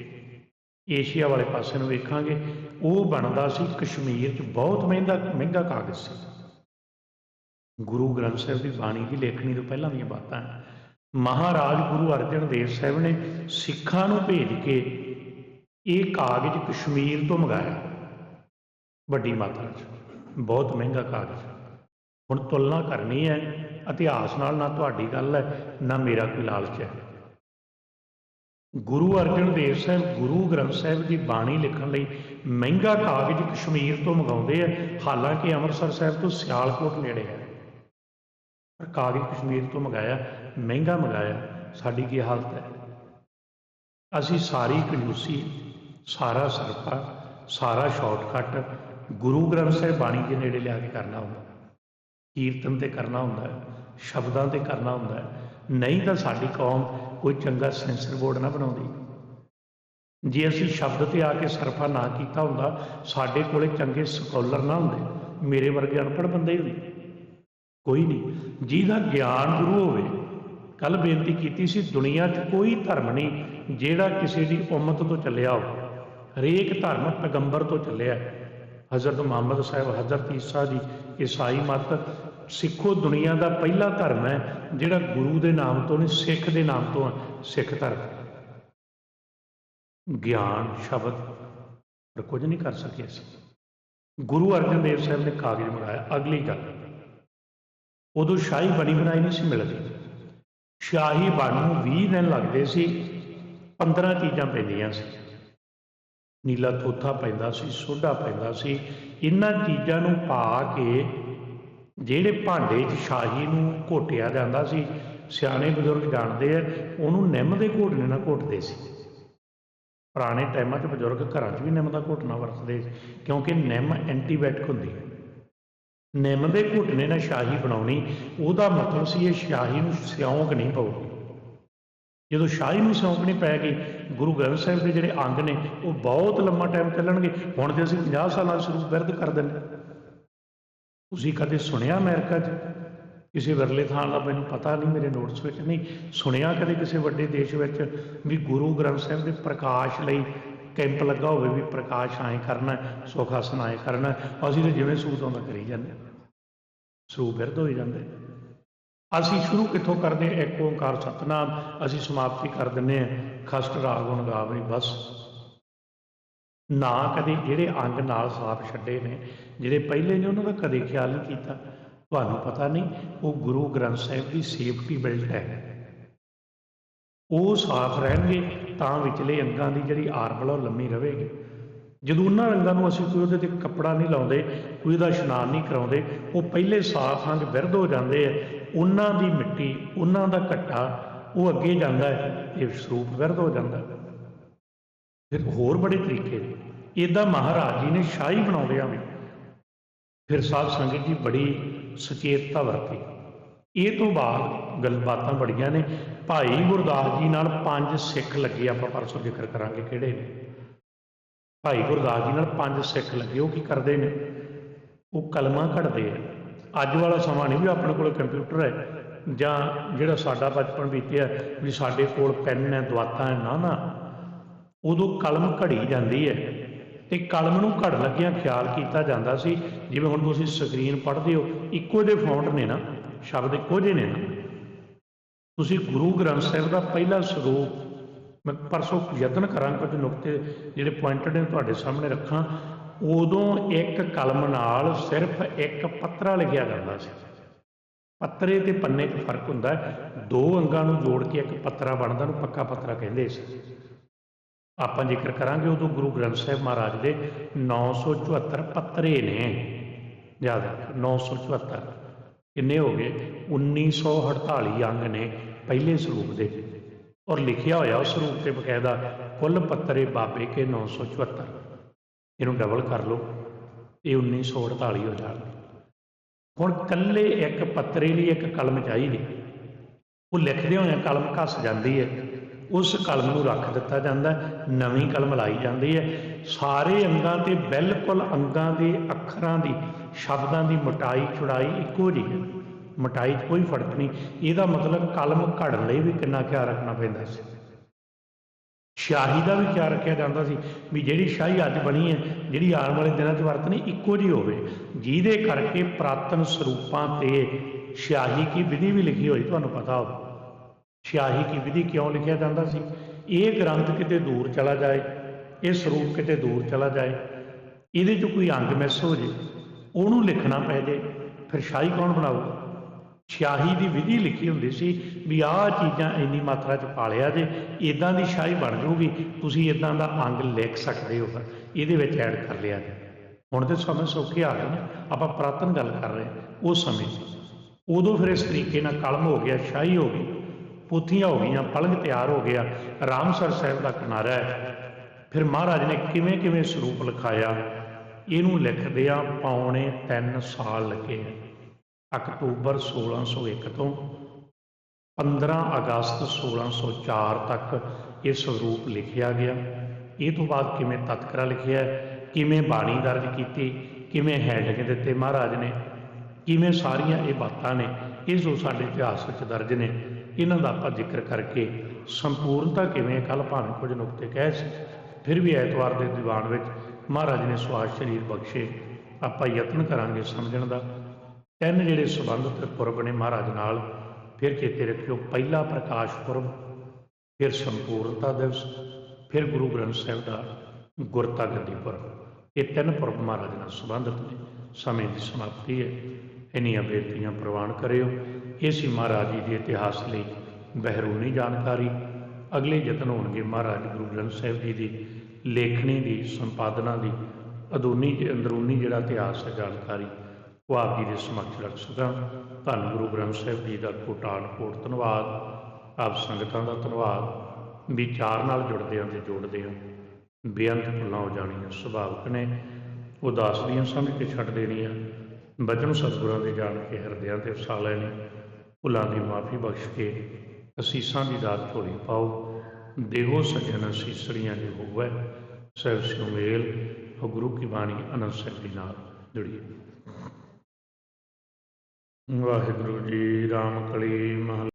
ਏਸ਼ੀਆ ਵਾਲੇ ਪਾਸੇ ਨੂੰ ਵੇਖਾਂਗੇ, ਉਹ ਬਣਦਾ ਸੀ ਕਸ਼ਮੀਰ 'ਚ ਬਹੁਤ ਮਹਿੰਗਾ ਮਹਿੰਗਾ ਕਾਗਜ਼ ਸੀ। ਗੁਰੂ ਗ੍ਰੰਥ ਸਾਹਿਬ ਦੀ ਬਾਣੀ ਦੀ ਲੇਖਣੀ ਤੋਂ ਪਹਿਲਾਂ ਦੀਆਂ ਬਾਤਾਂ ਮਹਾਰਾਜ ਗੁਰੂ ਅਰਜਨ ਦੇਵ ਸਾਹਿਬ ਨੇ ਸਿੱਖਾਂ ਨੂੰ ਭੇਜ ਕੇ ਇਹ ਕਾਗਜ਼ ਕਸ਼ਮੀਰ ਤੋਂ ਮੰਗਾਇਆ। ਵੱਡੀ ਮਾਤਰਾ 'ਚ। ਬਹੁਤ ਮਹਿੰਗਾ ਕਾਗਜ਼। ਹੁਣ ਤੁਲਨਾ ਕਰਨੀ ਹੈ, ਇਤਿਹਾਸ ਨਾਲ ਨਾ ਤੁਹਾਡੀ ਗੱਲ ਹੈ, ਨਾ ਮੇਰਾ ਕੋਈ ਲਾਲਚ ਹੈ। ਗੁਰੂ ਅਰਜਨ ਦੇਵ ਸਾਹਿਬ, ਗੁਰੂ ਗ੍ਰੰਥ ਸਾਹਿਬ ਦੀ ਬਾਣੀ ਲਿਖਣ ਲਈ ਮਹਿੰਗਾ ਕਾਗਜ਼ ਕਸ਼ਮੀਰ ਤੋਂ ਮੰਗਾਉਂਦੇ ਆ, ਹਾਲਾਂਕਿ ਅੰਮ੍ਰਿਤਸਰ ਸਾਹਿਬ ਤੋਂ ਸਿਆਲਕੋਟ ਨੇੜੇ ਹੈ। ਪਰ ਕਾਗਜ਼ ਕਸ਼ਮੀਰ ਤੋਂ ਮੰਗਾਇਆ, ਮਹਿੰਗਾ ਮੰਗਾਇਆ, ਸਾਡੀ ਕੀ ਹਾਲਤ ਹੈ? ਅਸੀਂ ਸਾਰੀ ਕੰਜੂਸੀ, ਸਾਰਾ ਸਰਪਾ, ਸਾਰਾ ਸ਼ਾਰਟਕਟ ਗੁਰੂ ਗ੍ਰੰਥ ਸਾਹਿਬ ਬਾਣੀ ਦੇ ਨੇੜੇ ਲਿਆ ਕੇ ਕਰਨਾ ਹੁੰਦਾ। ਕੀਰਤਨ ਤੇ ਕਰਨਾ ਹੁੰਦਾ ਹੈ ਸ਼ਬਦਾਂ ਤੇ ਕਰਨਾ ਹੁੰਦਾ। ਹੈ ਨਹੀਂ ਤਾਂ ਸਾਡੀ ਕੌਮ ਕੋਈ ਚੰਗਾ ਸੈਂਸਰ ਬੋਰਡ ਨਾ ਬਣਾਉਂਦੀ। ਜੇ ਅਸੀਂ ਸ਼ਬਦ ਤੇ ਆ ਕੇ ਸਰਫਾ ਨਾ ਕੀਤਾ ਹੁੰਦਾ, ਸਾਡੇ ਕੋਲੇ ਚੰਗੇ ਸਕਾਲਰ ਨਾ ਹੁੰਦੇ। ਮੇਰੇ ਵਰਗੇ ਅਨਪੜ੍ਹ ਬੰਦੇ ਹੀ ਹੁੰਦੇ। ਕੋਈ ਨਹੀਂ, ਜਿਹਦਾ ਗਿਆਨ ਗੁਰੂ ਹੋਵੇ। ਕੱਲ ਬੇਨਤੀ ਕੀਤੀ ਸੀ, ਦੁਨੀਆ 'ਚ ਕੋਈ ਧਰਮ ਨਹੀਂ ਜਿਹੜਾ ਕਿਸੇ ਦੀ ਉਮਤ ਤੋਂ ਚੱਲਿਆ ਹੋਵੇ। ਹਰੇਕ ਧਰਮ ਪੈਗੰਬਰ ਤੋਂ ਚੱਲਿਆ ਹੈ। ਹਜ਼ਰਤ ਮੁਹੰਮਦ ਸਾਹਿਬ, ਹਜ਼ਰਤ ਈਸਾ ਦੀ ਈਸਾਈ ਮਤ ਸਿੱਖੋ, ਦੁਨੀਆ ਦਾ ਪਹਿਲਾ ਧਰਮ ਹੈ, ਜਿਹੜਾ ਗੁਰੂ ਦੇ ਨਾਮ ਤੋਂ ਨਹੀਂ, ਸਿੱਖ ਦੇ ਨਾਮ ਤੋਂ ਹੈ, ਸਿੱਖ ਧਰਮ। ਗਿਆਨ, ਸ਼ਬਦ, ਪਰ ਕੁਝ ਨਹੀਂ ਕਰ ਸਕੇ ਸੀ ਗੁਰੂ ਅਰਜਨ ਦੇਵ ਸਾਹਿਬ ਨੇ ਕਾਗਜ਼ ਬਣਾਇਆ, ਅਗਲੀ ਗੱਲ। ਉਦੋਂ ਸ਼ਾਹੀ ਬਣੀ ਬਣਾਈ ਨਹੀਂ ਸੀ ਮਿਲਦੀ। ਸ਼ਾਹੀ ਬਣ ਨੂੰ 20 ਦਿਨ ਲੱਗਦੇ ਸੀ 15 ਚੀਜ਼ਾਂ ਪੈਂਦੀਆਂ ਸੀ। ਨੀਲਾ ਥੋਥਾ ਪੈਂਦਾ ਸੀ, ਸੋਢਾ ਪੈਂਦਾ ਸੀ। ਇਹਨਾਂ ਚੀਜ਼ਾਂ ਨੂੰ ਪਾ ਕੇ ਜਿਹੜੇ ਭਾਂਡੇ 'ਚ ਸ਼ਾਹੀ ਨੂੰ ਘੋਟਿਆ ਜਾਂਦਾ ਸੀ, ਸਿਆਣੇ ਬਜ਼ੁਰਗ ਜਾਣਦੇ ਆ, ਉਹਨੂੰ ਨਿੰਮ ਦੇ ਘੋਟਣੇ ਨਾਲ ਘੋਟਦੇ ਸੀ। ਪੁਰਾਣੇ ਟਾਈਮਾਂ 'ਚ ਬਜ਼ੁਰਗ ਘਰਾਂ 'ਚ ਵੀ ਨਿੰਮ ਦਾ ਘੋਟਣਾ ਵਰਤਦੇ ਕਿਉਂਕਿ ਨਿੰਮ ਐਂਟੀਬਾਇਓਟਿਕ ਹੁੰਦੀ ਹੈ। ਨਿੰਮ ਦੇ ਘੁੱਟਨੇ ਨਾਲ ਸ਼ਾਹੀ ਬਣਾਉਣੀ, ਉਹਦਾ ਮਤਲਬ ਸੀ ਇਹ ਸ਼ਾਹੀ ਨੂੰ ਸਿਉਂਕ ਨਹੀਂ ਪਊਗੀ। ਜਦੋਂ ਸ਼ਾਹੀ ਨੂੰ ਸਿਉਂਕ ਨਹੀਂ ਪੈ ਗਈ, ਗੁਰੂ ਗ੍ਰੰਥ ਸਾਹਿਬ ਦੇ ਜਿਹੜੇ ਅੰਗ ਨੇ, ਉਹ ਬਹੁਤ ਲੰਮਾ ਟਾਈਮ ਚੱਲਣਗੇ। ਹੁਣ ਤੇ ਅਸੀਂ 50 ਸਾਲਾਂ ਦਾ ਸਰੂਪ ਬਿਰਧ ਕਰ ਦਿੰਦੇ। ਤੁਸੀਂ ਕਦੇ ਸੁਣਿਆ ਅਮਰੀਕਾ 'ਚ? ਕਿਸੇ ਵਿਰਲੇ ਥਾਂ ਦਾ ਮੈਨੂੰ ਪਤਾ ਨਹੀਂ, ਮੇਰੇ ਨੋਟਸ ਵਿੱਚ ਨਹੀਂ। ਸੁਣਿਆ ਕਦੇ ਕਿਸੇ ਵੱਡੇ ਦੇਸ਼ ਵਿੱਚ ਵੀ ਗੁਰੂ ਗ੍ਰੰਥ ਸਾਹਿਬ ਦੇ ਪ੍ਰਕਾਸ਼ ਲਈ ਕੈਂਪ ਲੱਗਾ ਹੋਵੇ ਵੀ ਪ੍ਰਕਾਸ਼ ਆਏ ਕਰਨਾ, ਸੁਖ ਆਸਨ ਆਏ ਕਰਨਾ? ਅਸੀਂ ਤਾਂ ਜਿਵੇਂ ਸੂਤ ਆਉਂਦਾ ਕਰੀ ਜਾਂਦੇ ਹਾਂ। ਸਰੂਪ ਬਿਰਧ ਹੋਈ ਜਾਂਦੇ ਅਸੀਂ ਸ਼ੁਰੂ ਕਿੱਥੋਂ ਕਰਦੇ ਹਾਂ? ਇੱਕ ਓੰਕਾਰ ਸਤਨਾਮ ਅਸੀਂ ਸਮਾਪਤੀ ਕਰ ਦਿੰਦੇ ਹਾਂ। ਖਸਟ ਰਾਗ ਗੁਣ ਗਾਵਣੀ ਬਸ। ਨਾ ਕਦੇ ਜਿਹੜੇ ਅੰਗ ਨਾਲ ਸਾਫ਼ ਛੱਡੇ ਨੇ, ਜਿਹੜੇ ਪਹਿਲੇ ਨੇ ਉਹਨਾਂ ਦਾ ਕਦੇ ਖਿਆਲ ਨਹੀਂ ਕੀਤਾ। ਤੁਹਾਨੂੰ ਪਤਾ ਨਹੀਂ, ਉਹ ਗੁਰੂ ਗ੍ਰੰਥ ਸਾਹਿਬ ਦੀ ਸੇਫਟੀ ਬਿਲਟ ਹੈ। ਉਹ ਸਾਫ਼ ਰਹਿਣਗੇ, ਤਾਂ ਵਿਚਲੇ ਅੰਗਾਂ ਦੀ ਜਿਹੜੀ ਆਰਬਲ ਉਹ ਲੰਮੀ ਰਹੇਗੀ। ਜਦੋਂ ਉਹਨਾਂ ਅੰਗਾਂ ਨੂੰ ਅਸੀਂ ਕੋਈ ਉਹਦੇ ਤੇ ਕੱਪੜਾ ਨਹੀਂ ਲਾਉਂਦੇ, ਕੋਈ ਉਹਦਾ ਇਸ਼ਨਾਨ ਨਹੀਂ ਕਰਾਉਂਦੇ, ਉਹ ਪਹਿਲੇ ਸਾਫ਼ ਅੰਗ ਵਿਰਧ ਹੋ ਜਾਂਦੇ ਆ, ਉਹਨਾਂ ਦੀ ਮਿੱਟੀ, ਉਹਨਾਂ ਦਾ ਘੱਟਾ, ਉਹ ਅੱਗੇ ਜਾਂਦਾ ਹੈ, ਇਹ ਸਰੂਪ ਵਿਰਧ ਹੋ ਜਾਂਦਾ ਹੈ। ਫਿਰ ਹੋਰ ਬੜੇ ਤਰੀਕੇ ਨੇ। ਇਦਾਂ ਮਹਾਰਾਜ ਜੀ ਨੇ ਸ਼ਾਹੀ ਬਣਾਉਂਦਿਆਂ ਵੀ ਫਿਰ ਸਾਧ ਸੰਗਤ ਜੀ ਬੜੀ ਸੁਚੇਤਤਾ ਵਰਤੀ। ਇਹ ਤੋਂ ਬਾਅਦ ਗੱਲਬਾਤਾਂ ਬੜੀਆਂ ਨੇ। ਭਾਈ ਗੁਰਦਾਸ ਜੀ ਨਾਲ ਪੰਜ ਸਿੱਖ ਲੱਗੇ ਆਪਾਂ ਪਰਸੋਂ ਜ਼ਿਕਰ ਕਰਾਂਗੇ ਕਿਹੜੇ ਨੇ। ਭਾਈ ਗੁਰਦਾਸ ਜੀ ਨਾਲ ਪੰਜ ਸਿੱਖ ਲੱਗੇ, ਉਹ ਕੀ ਕਰਦੇ ਨੇ? ਉਹ ਕਲਮਾਂ ਘੜਦੇ ਆ। ਅੱਜ ਵਾਲਾ ਸਮਾਂ ਨਹੀਂ ਵੀ ਆਪਣੇ ਕੋਲ ਕੰਪਿਊਟਰ ਹੈ ਜਾਂ ਜਿਹੜਾ ਸਾਡਾ ਬਚਪਨ ਬੀਤਿਆ ਵੀ ਸਾਡੇ ਕੋਲ ਪੈਨ ਹੈ ਦਵਾਤਾਂ ਹੈ ਨਾ ਨਾ ਉਦੋਂ ਕਲਮ ਘੜੀ ਜਾਂਦੀ ਹੈ ਤੇ ਕਲਮ ਨੂੰ ਘੜ ਲੱਗਿਆਂ ਖਿਆਲ ਕੀਤਾ ਜਾਂਦਾ ਸੀ। ਜਿਵੇਂ ਹੁਣ ਤੁਸੀਂ ਸਕਰੀਨ ਪੜ੍ਹਦੇ ਹੋ, ਇੱਕੋ ਜਿਹੇ ਫੌਂਟ ਨੇ ਨਾ, ਸ਼ਬਦ ਇੱਕੋ ਜਿਹੇ ਨੇ ਨਾ। ਤੁਸੀਂ ਗੁਰੂ ਗ੍ਰੰਥ ਸਾਹਿਬ ਦਾ ਪਹਿਲਾ ਸਰੂਪ, ਮੈਂ ਪਰਸੋਂ ਯਤਨ ਕਰਾਂ ਕੁਝ ਨੁਕਤੇ ਜਿਹੜੇ ਪੁਆਇੰਟਡ ਨੇ ਤੁਹਾਡੇ ਸਾਹਮਣੇ ਰੱਖਾਂ, ਉਦੋਂ ਇੱਕ ਕਲਮ ਨਾਲ ਸਿਰਫ ਇੱਕ ਪੱਤਰਾ ਲਿਖਿਆ ਜਾਂਦਾ ਸੀ। ਪੱਤਰੇ ਤੇ ਪੰਨੇ 'ਚ ਫ਼ਰਕ ਹੁੰਦਾ ਦੋ ਅੰਗਾਂ ਨੂੰ ਜੋੜ ਕੇ ਇੱਕ ਪੱਤਰਾ ਬਣਦਾ ਨੂੰ ਪੱਕਾ ਪੱਤਰਾ ਕਹਿੰਦੇ ਸੀ। ਆਪਾਂ ਜ਼ਿਕਰ ਕਰਾਂਗੇ ਉਦੋਂ ਗੁਰੂ ਗ੍ਰੰਥ ਸਾਹਿਬ ਮਹਾਰਾਜ ਦੇ 974 ਪੱਤਰੇ ਨੇ। ਯਾਦ ਰੱਖ 974 ਕਿੰਨੇ ਹੋ ਗਏ? 1948 ਅੰਗ ਨੇ ਪਹਿਲੇ ਸਰੂਪ ਦੇ। ਔਰ ਲਿਖਿਆ ਹੋਇਆ ਉਸ ਸਰੂਪ ਤੇ ਬਕਾਇਦਾ ਕੁੱਲ ਪੱਤਰੇ ਬਾਬੇ ਕੇ 974 ਇਹਨੂੰ ਡਬਲ ਕਰ ਲਓ। ਇਹ 1948 ਹੋ ਜਾਣਗੇ। ਹੁਣ ਕੱਲੇ ਇੱਕ ਪੱਤਰੇ ਲਈ ਇੱਕ ਕਲਮ ਚਾਹੀਦੀ। ਉਹ ਲਿਖਦੇ ਹੋਏ ਕਲਮ ਘਸ ਜਾਂਦੀ ਹੈ। ਉਸ ਕਲਮ ਨੂੰ ਰੱਖ ਦਿੱਤਾ ਜਾਂਦਾ ਨਵੀਂ ਕਲਮ ਲਾਈ ਜਾਂਦੀ ਹੈ। ਸਾਰੇ ਅੰਗਾਂ ਤੇ ਬਿਲਕੁਲ ਅੰਗਾਂ ਦੇ ਅੱਖਰਾਂ ਦੀ, ਸ਼ਬਦਾਂ ਦੀ ਮੋਟਾਈ ਚੌੜਾਈ ਇੱਕੋ ਜਿਹੀ ਹੈ। ਮੋਟਾਈ 'ਚ ਕੋਈ ਫ਼ਰਕ ਨਹੀਂ। ਇਹਦਾ ਮਤਲਬ ਕਲਮ ਘੜਨ ਲਈ ਵੀ ਕਿੰਨਾ ਖਿਆਲ ਰੱਖਣਾ ਪੈਂਦਾ ਸੀ। ਸ਼ਾਹੀ ਦਾ ਵੀ ਖਿਆਲ ਰੱਖਿਆ ਜਾਂਦਾ ਸੀ ਵੀ ਜਿਹੜੀ ਸ਼ਾਹੀ ਅੱਜ ਬਣੀ ਹੈ, ਜਿਹੜੀ ਆਉਣ ਵਾਲੇ ਦਿਨਾਂ 'ਚ ਵਰਤਣੀ, ਇੱਕੋ ਜਿਹੀ ਹੋਵੇ। ਜਿਹਦੇ ਕਰਕੇ ਪ੍ਰਾਤਨ ਸਰੂਪਾਂ ਤੇ ਸ਼ਾਹੀ ਕੀ ਵਿਧੀ ਵੀ ਲਿਖੀ ਹੋਈ, ਤੁਹਾਨੂੰ ਪਤਾ ਹੋਵੇ। ਸ਼ਾਹੀ ਕੀ ਵਿਧੀ ਕਿਉਂ ਲਿਖਿਆ ਜਾਂਦਾ ਸੀ? ਇਹ ਗ੍ਰੰਥ ਕਿਤੇ ਦੂਰ ਚਲਾ ਜਾਏ ਇਹ ਸਰੂਪ ਕਿਤੇ ਦੂਰ ਚਲਾ ਜਾਏ ਇਹਦੇ 'ਚ ਕੋਈ ਅੰਗ ਮਿਸ ਹੋ ਜੇ ਉਹਨੂੰ ਲਿਖਣਾ ਪੈ ਜੇ ਫਿਰ ਸ਼ਾਹੀ ਕੌਣ ਬਣਾਊਗਾ? ਸ਼ਾਹੀ ਦੀ ਵਿਧੀ ਲਿਖੀ ਹੁੰਦੀ ਸੀ ਵੀ ਆਹ ਚੀਜ਼ਾਂ ਇੰਨੀ ਮਾਤਰਾ 'ਚ ਪਾਲਿਆ ਜੇ ਇਦਾਂ ਦੀ ਸ਼ਾਹੀ ਬਣ ਜਾਊਗੀ ਤੁਸੀਂ ਇਦਾਂ ਦਾ ਅੰਗ ਲਿਖ ਸਕਦੇ ਹੋ ਇਹਦੇ ਵਿੱਚ ਐਡ ਕਰ ਲਿਆ ਜੇ। ਹੁਣ ਤੇ ਸਮੇਂ ਸੌਖੇ ਆ ਗਏ ਨੇ ਆਪਾਂ ਪ੍ਰਾਤਨ ਗੱਲ ਕਰ ਰਹੇ ਹਾਂ, ਉਸ ਸਮੇਂ ਉਦੋਂ ਫਿਰ ਇਸ ਤਰੀਕੇ ਨਾਲ ਕਲਮ ਹੋ ਗਿਆ ਸ਼ਾਹੀ ਹੋ ਗਈ। ਪੋਥੀਆਂ ਹੋ ਗਈਆਂ, ਪਲੰਗ ਤਿਆਰ ਹੋ ਗਿਆ, ਰਾਮਸਰ ਸਾਹਿਬ ਦਾ ਕਿਨਾਰਾ ਹੈ। ਫਿਰ ਮਹਾਰਾਜ ਨੇ ਕਿਵੇਂ ਕਿਵੇਂ ਸਰੂਪ ਲਿਖਾਇਆ? ਇਹਨੂੰ ਲਿਖਦਿਆਂ ਪੌਣੇ 3 ਸਾਲ ਲੱਗੇ ਅਕਤੂਬਰ 1601 ਤੋਂ 15 ਅਗਸਤ 1604 ਤੱਕ ਇਹ ਸਰੂਪ ਲਿਖਿਆ ਗਿਆ। ਇਹ ਤੋਂ ਬਾਅਦ ਕਿਵੇਂ ਤਤਕਰਾ ਲਿਖਿਆ ਕਿਵੇਂ ਬਾਣੀ ਦਰਜ ਕੀਤੀ? ਕਿਵੇਂ ਹੈਡਿੰਗ ਦਿੱਤੇ ਮਹਾਰਾਜ ਨੇ? ਕਿਵੇਂ ਸਾਰੀਆਂ ਇਹ ਬਾਤਾਂ ਨੇ? ਇਹ ਜੋ ਸਾਡੇ ਇਤਿਹਾਸ ਵਿੱਚ ਦਰਜ ਨੇ ਇਹਨਾਂ ਦਾ ਆਪਾਂ ਜ਼ਿਕਰ ਕਰਕੇ ਸੰਪੂਰਨਤਾ ਕਿਵੇਂ ਕੱਲ ਭਾਵੇਂ ਕੁਝ ਨੁਕਤੇ ਕਹਿ ਸੀ, ਫਿਰ ਵੀ ਐਤਵਾਰ ਦੇ ਦੀਵਾਨ ਵਿੱਚ ਮਹਾਰਾਜ ਨੇ ਸਵਾਸ ਸਰੀਰ ਬਖਸ਼ੇ, ਆਪਾਂ ਯਤਨ ਕਰਾਂਗੇ ਸਮਝਣ ਦਾ। ਤਿੰਨ ਜਿਹੜੇ ਸੰਬੰਧਿਤ ਪੁਰਬ ਨੇ ਮਹਾਰਾਜ ਨਾਲ, ਫਿਰ ਚੇਤੇ ਰੱਖਿਓ, ਪਹਿਲਾ ਪ੍ਰਕਾਸ਼ ਪੁਰਬ, ਫਿਰ ਸੰਪੂਰਨਤਾ ਦਿਵਸ, ਫਿਰ ਗੁਰੂ ਗ੍ਰੰਥ ਸਾਹਿਬ ਦਾ ਗੁਰਤਾ ਗੱਦੀ ਪੁਰਬ। ਇਹ ਤਿੰਨ ਪੁਰਬ ਮਹਾਰਾਜ ਨਾਲ ਸੰਬੰਧਿਤ ਨੇ। ਸਮੇਂ ਦੀ ਸਮਾਪਤੀ ਹੈ। ਇੰਨੀਆਂ ਬੇਨਤੀਆਂ ਪ੍ਰਵਾਨ ਕਰਿਓ। ਇਹ ਸੀ ਮਹਾਰਾਜ ਜੀ ਦੇ ਇਤਿਹਾਸ ਲਈ ਬਹਿਰੂਨੀ ਜਾਣਕਾਰੀ। ਅਗਲੇ ਯਤਨ ਹੋਣਗੇ ਮਹਾਰਾਜ ਗੁਰੂ ਗ੍ਰੰਥ ਸਾਹਿਬ ਜੀ ਦੀ ਲੇਖਣੀ ਦੀ, ਸੰਪਾਦਨਾ ਦੀ ਅਦੂਨੀ ਅੰਦਰੂਨੀ ਜਿਹੜਾ ਇਤਿਹਾਸ ਹੈ ਜਾਣਕਾਰੀ। ਉਹ ਆਪ ਜੀ ਦੇ ਸਮਕਸ਼ ਰੱਖ ਸਕਾਂ। ਧੰਨ ਗੁਰੂ ਗ੍ਰੰਥ ਸਾਹਿਬ ਜੀ ਦਾ ਕੋਟਾਨ ਕੋਟ ਧੰਨਵਾਦ। ਆਪ ਸੰਗਤਾਂ ਦਾ ਧੰਨਵਾਦ। ਵਿਚਾਰ ਨਾਲ ਜੁੜਦੇ ਆਂ ਤੇ ਜੋੜਦੇ ਹਾਂ ਬੇਅੰਤ ਭੁੱਲਾਂ ਹੋ ਜਾਣੀਆਂ, ਸੁਭਾਵਕ ਨੇ। ਉਦਾਸ ਦੀਆਂ ਸਮਝ ਕੇ ਛੱਡ ਦੇਣੀਆਂ। ਬਚਨ ਸਤਿਗੁਰਾਂ ਦੇ ਜਾਣ ਕੇ ਹਿਰਦਿਆਂ ਤੇ ਉਸਾ ਲੈਣੀ। ਭੁੱਲਾਂ ਦੀ ਮਾਫੀ ਬਖਸ਼ ਕੇ ਅਸੀਸਾਂ ਦੀ ਦਾਤ ਝੋਲੀ ਪਾਓ। ਦੇਹੋ ਸਜਣ ਅਸੀਸੜੀਆਂ ਜੋ ਹੋਵੇ, ਸਹਿਬ ਸਿਉ ਮੇਲ ਉਹ ਗੁਰੂ ਕੀ ਬਾਣੀ ਅਨੰਦ ਸਾਹਿਬ ਜੀ ਨਾਲ ਜੁੜੀਏ। ਵਾਹਿਗੁਰੂ ਜੀ ਰਾਮ ਕਲੀ ਮਹਲ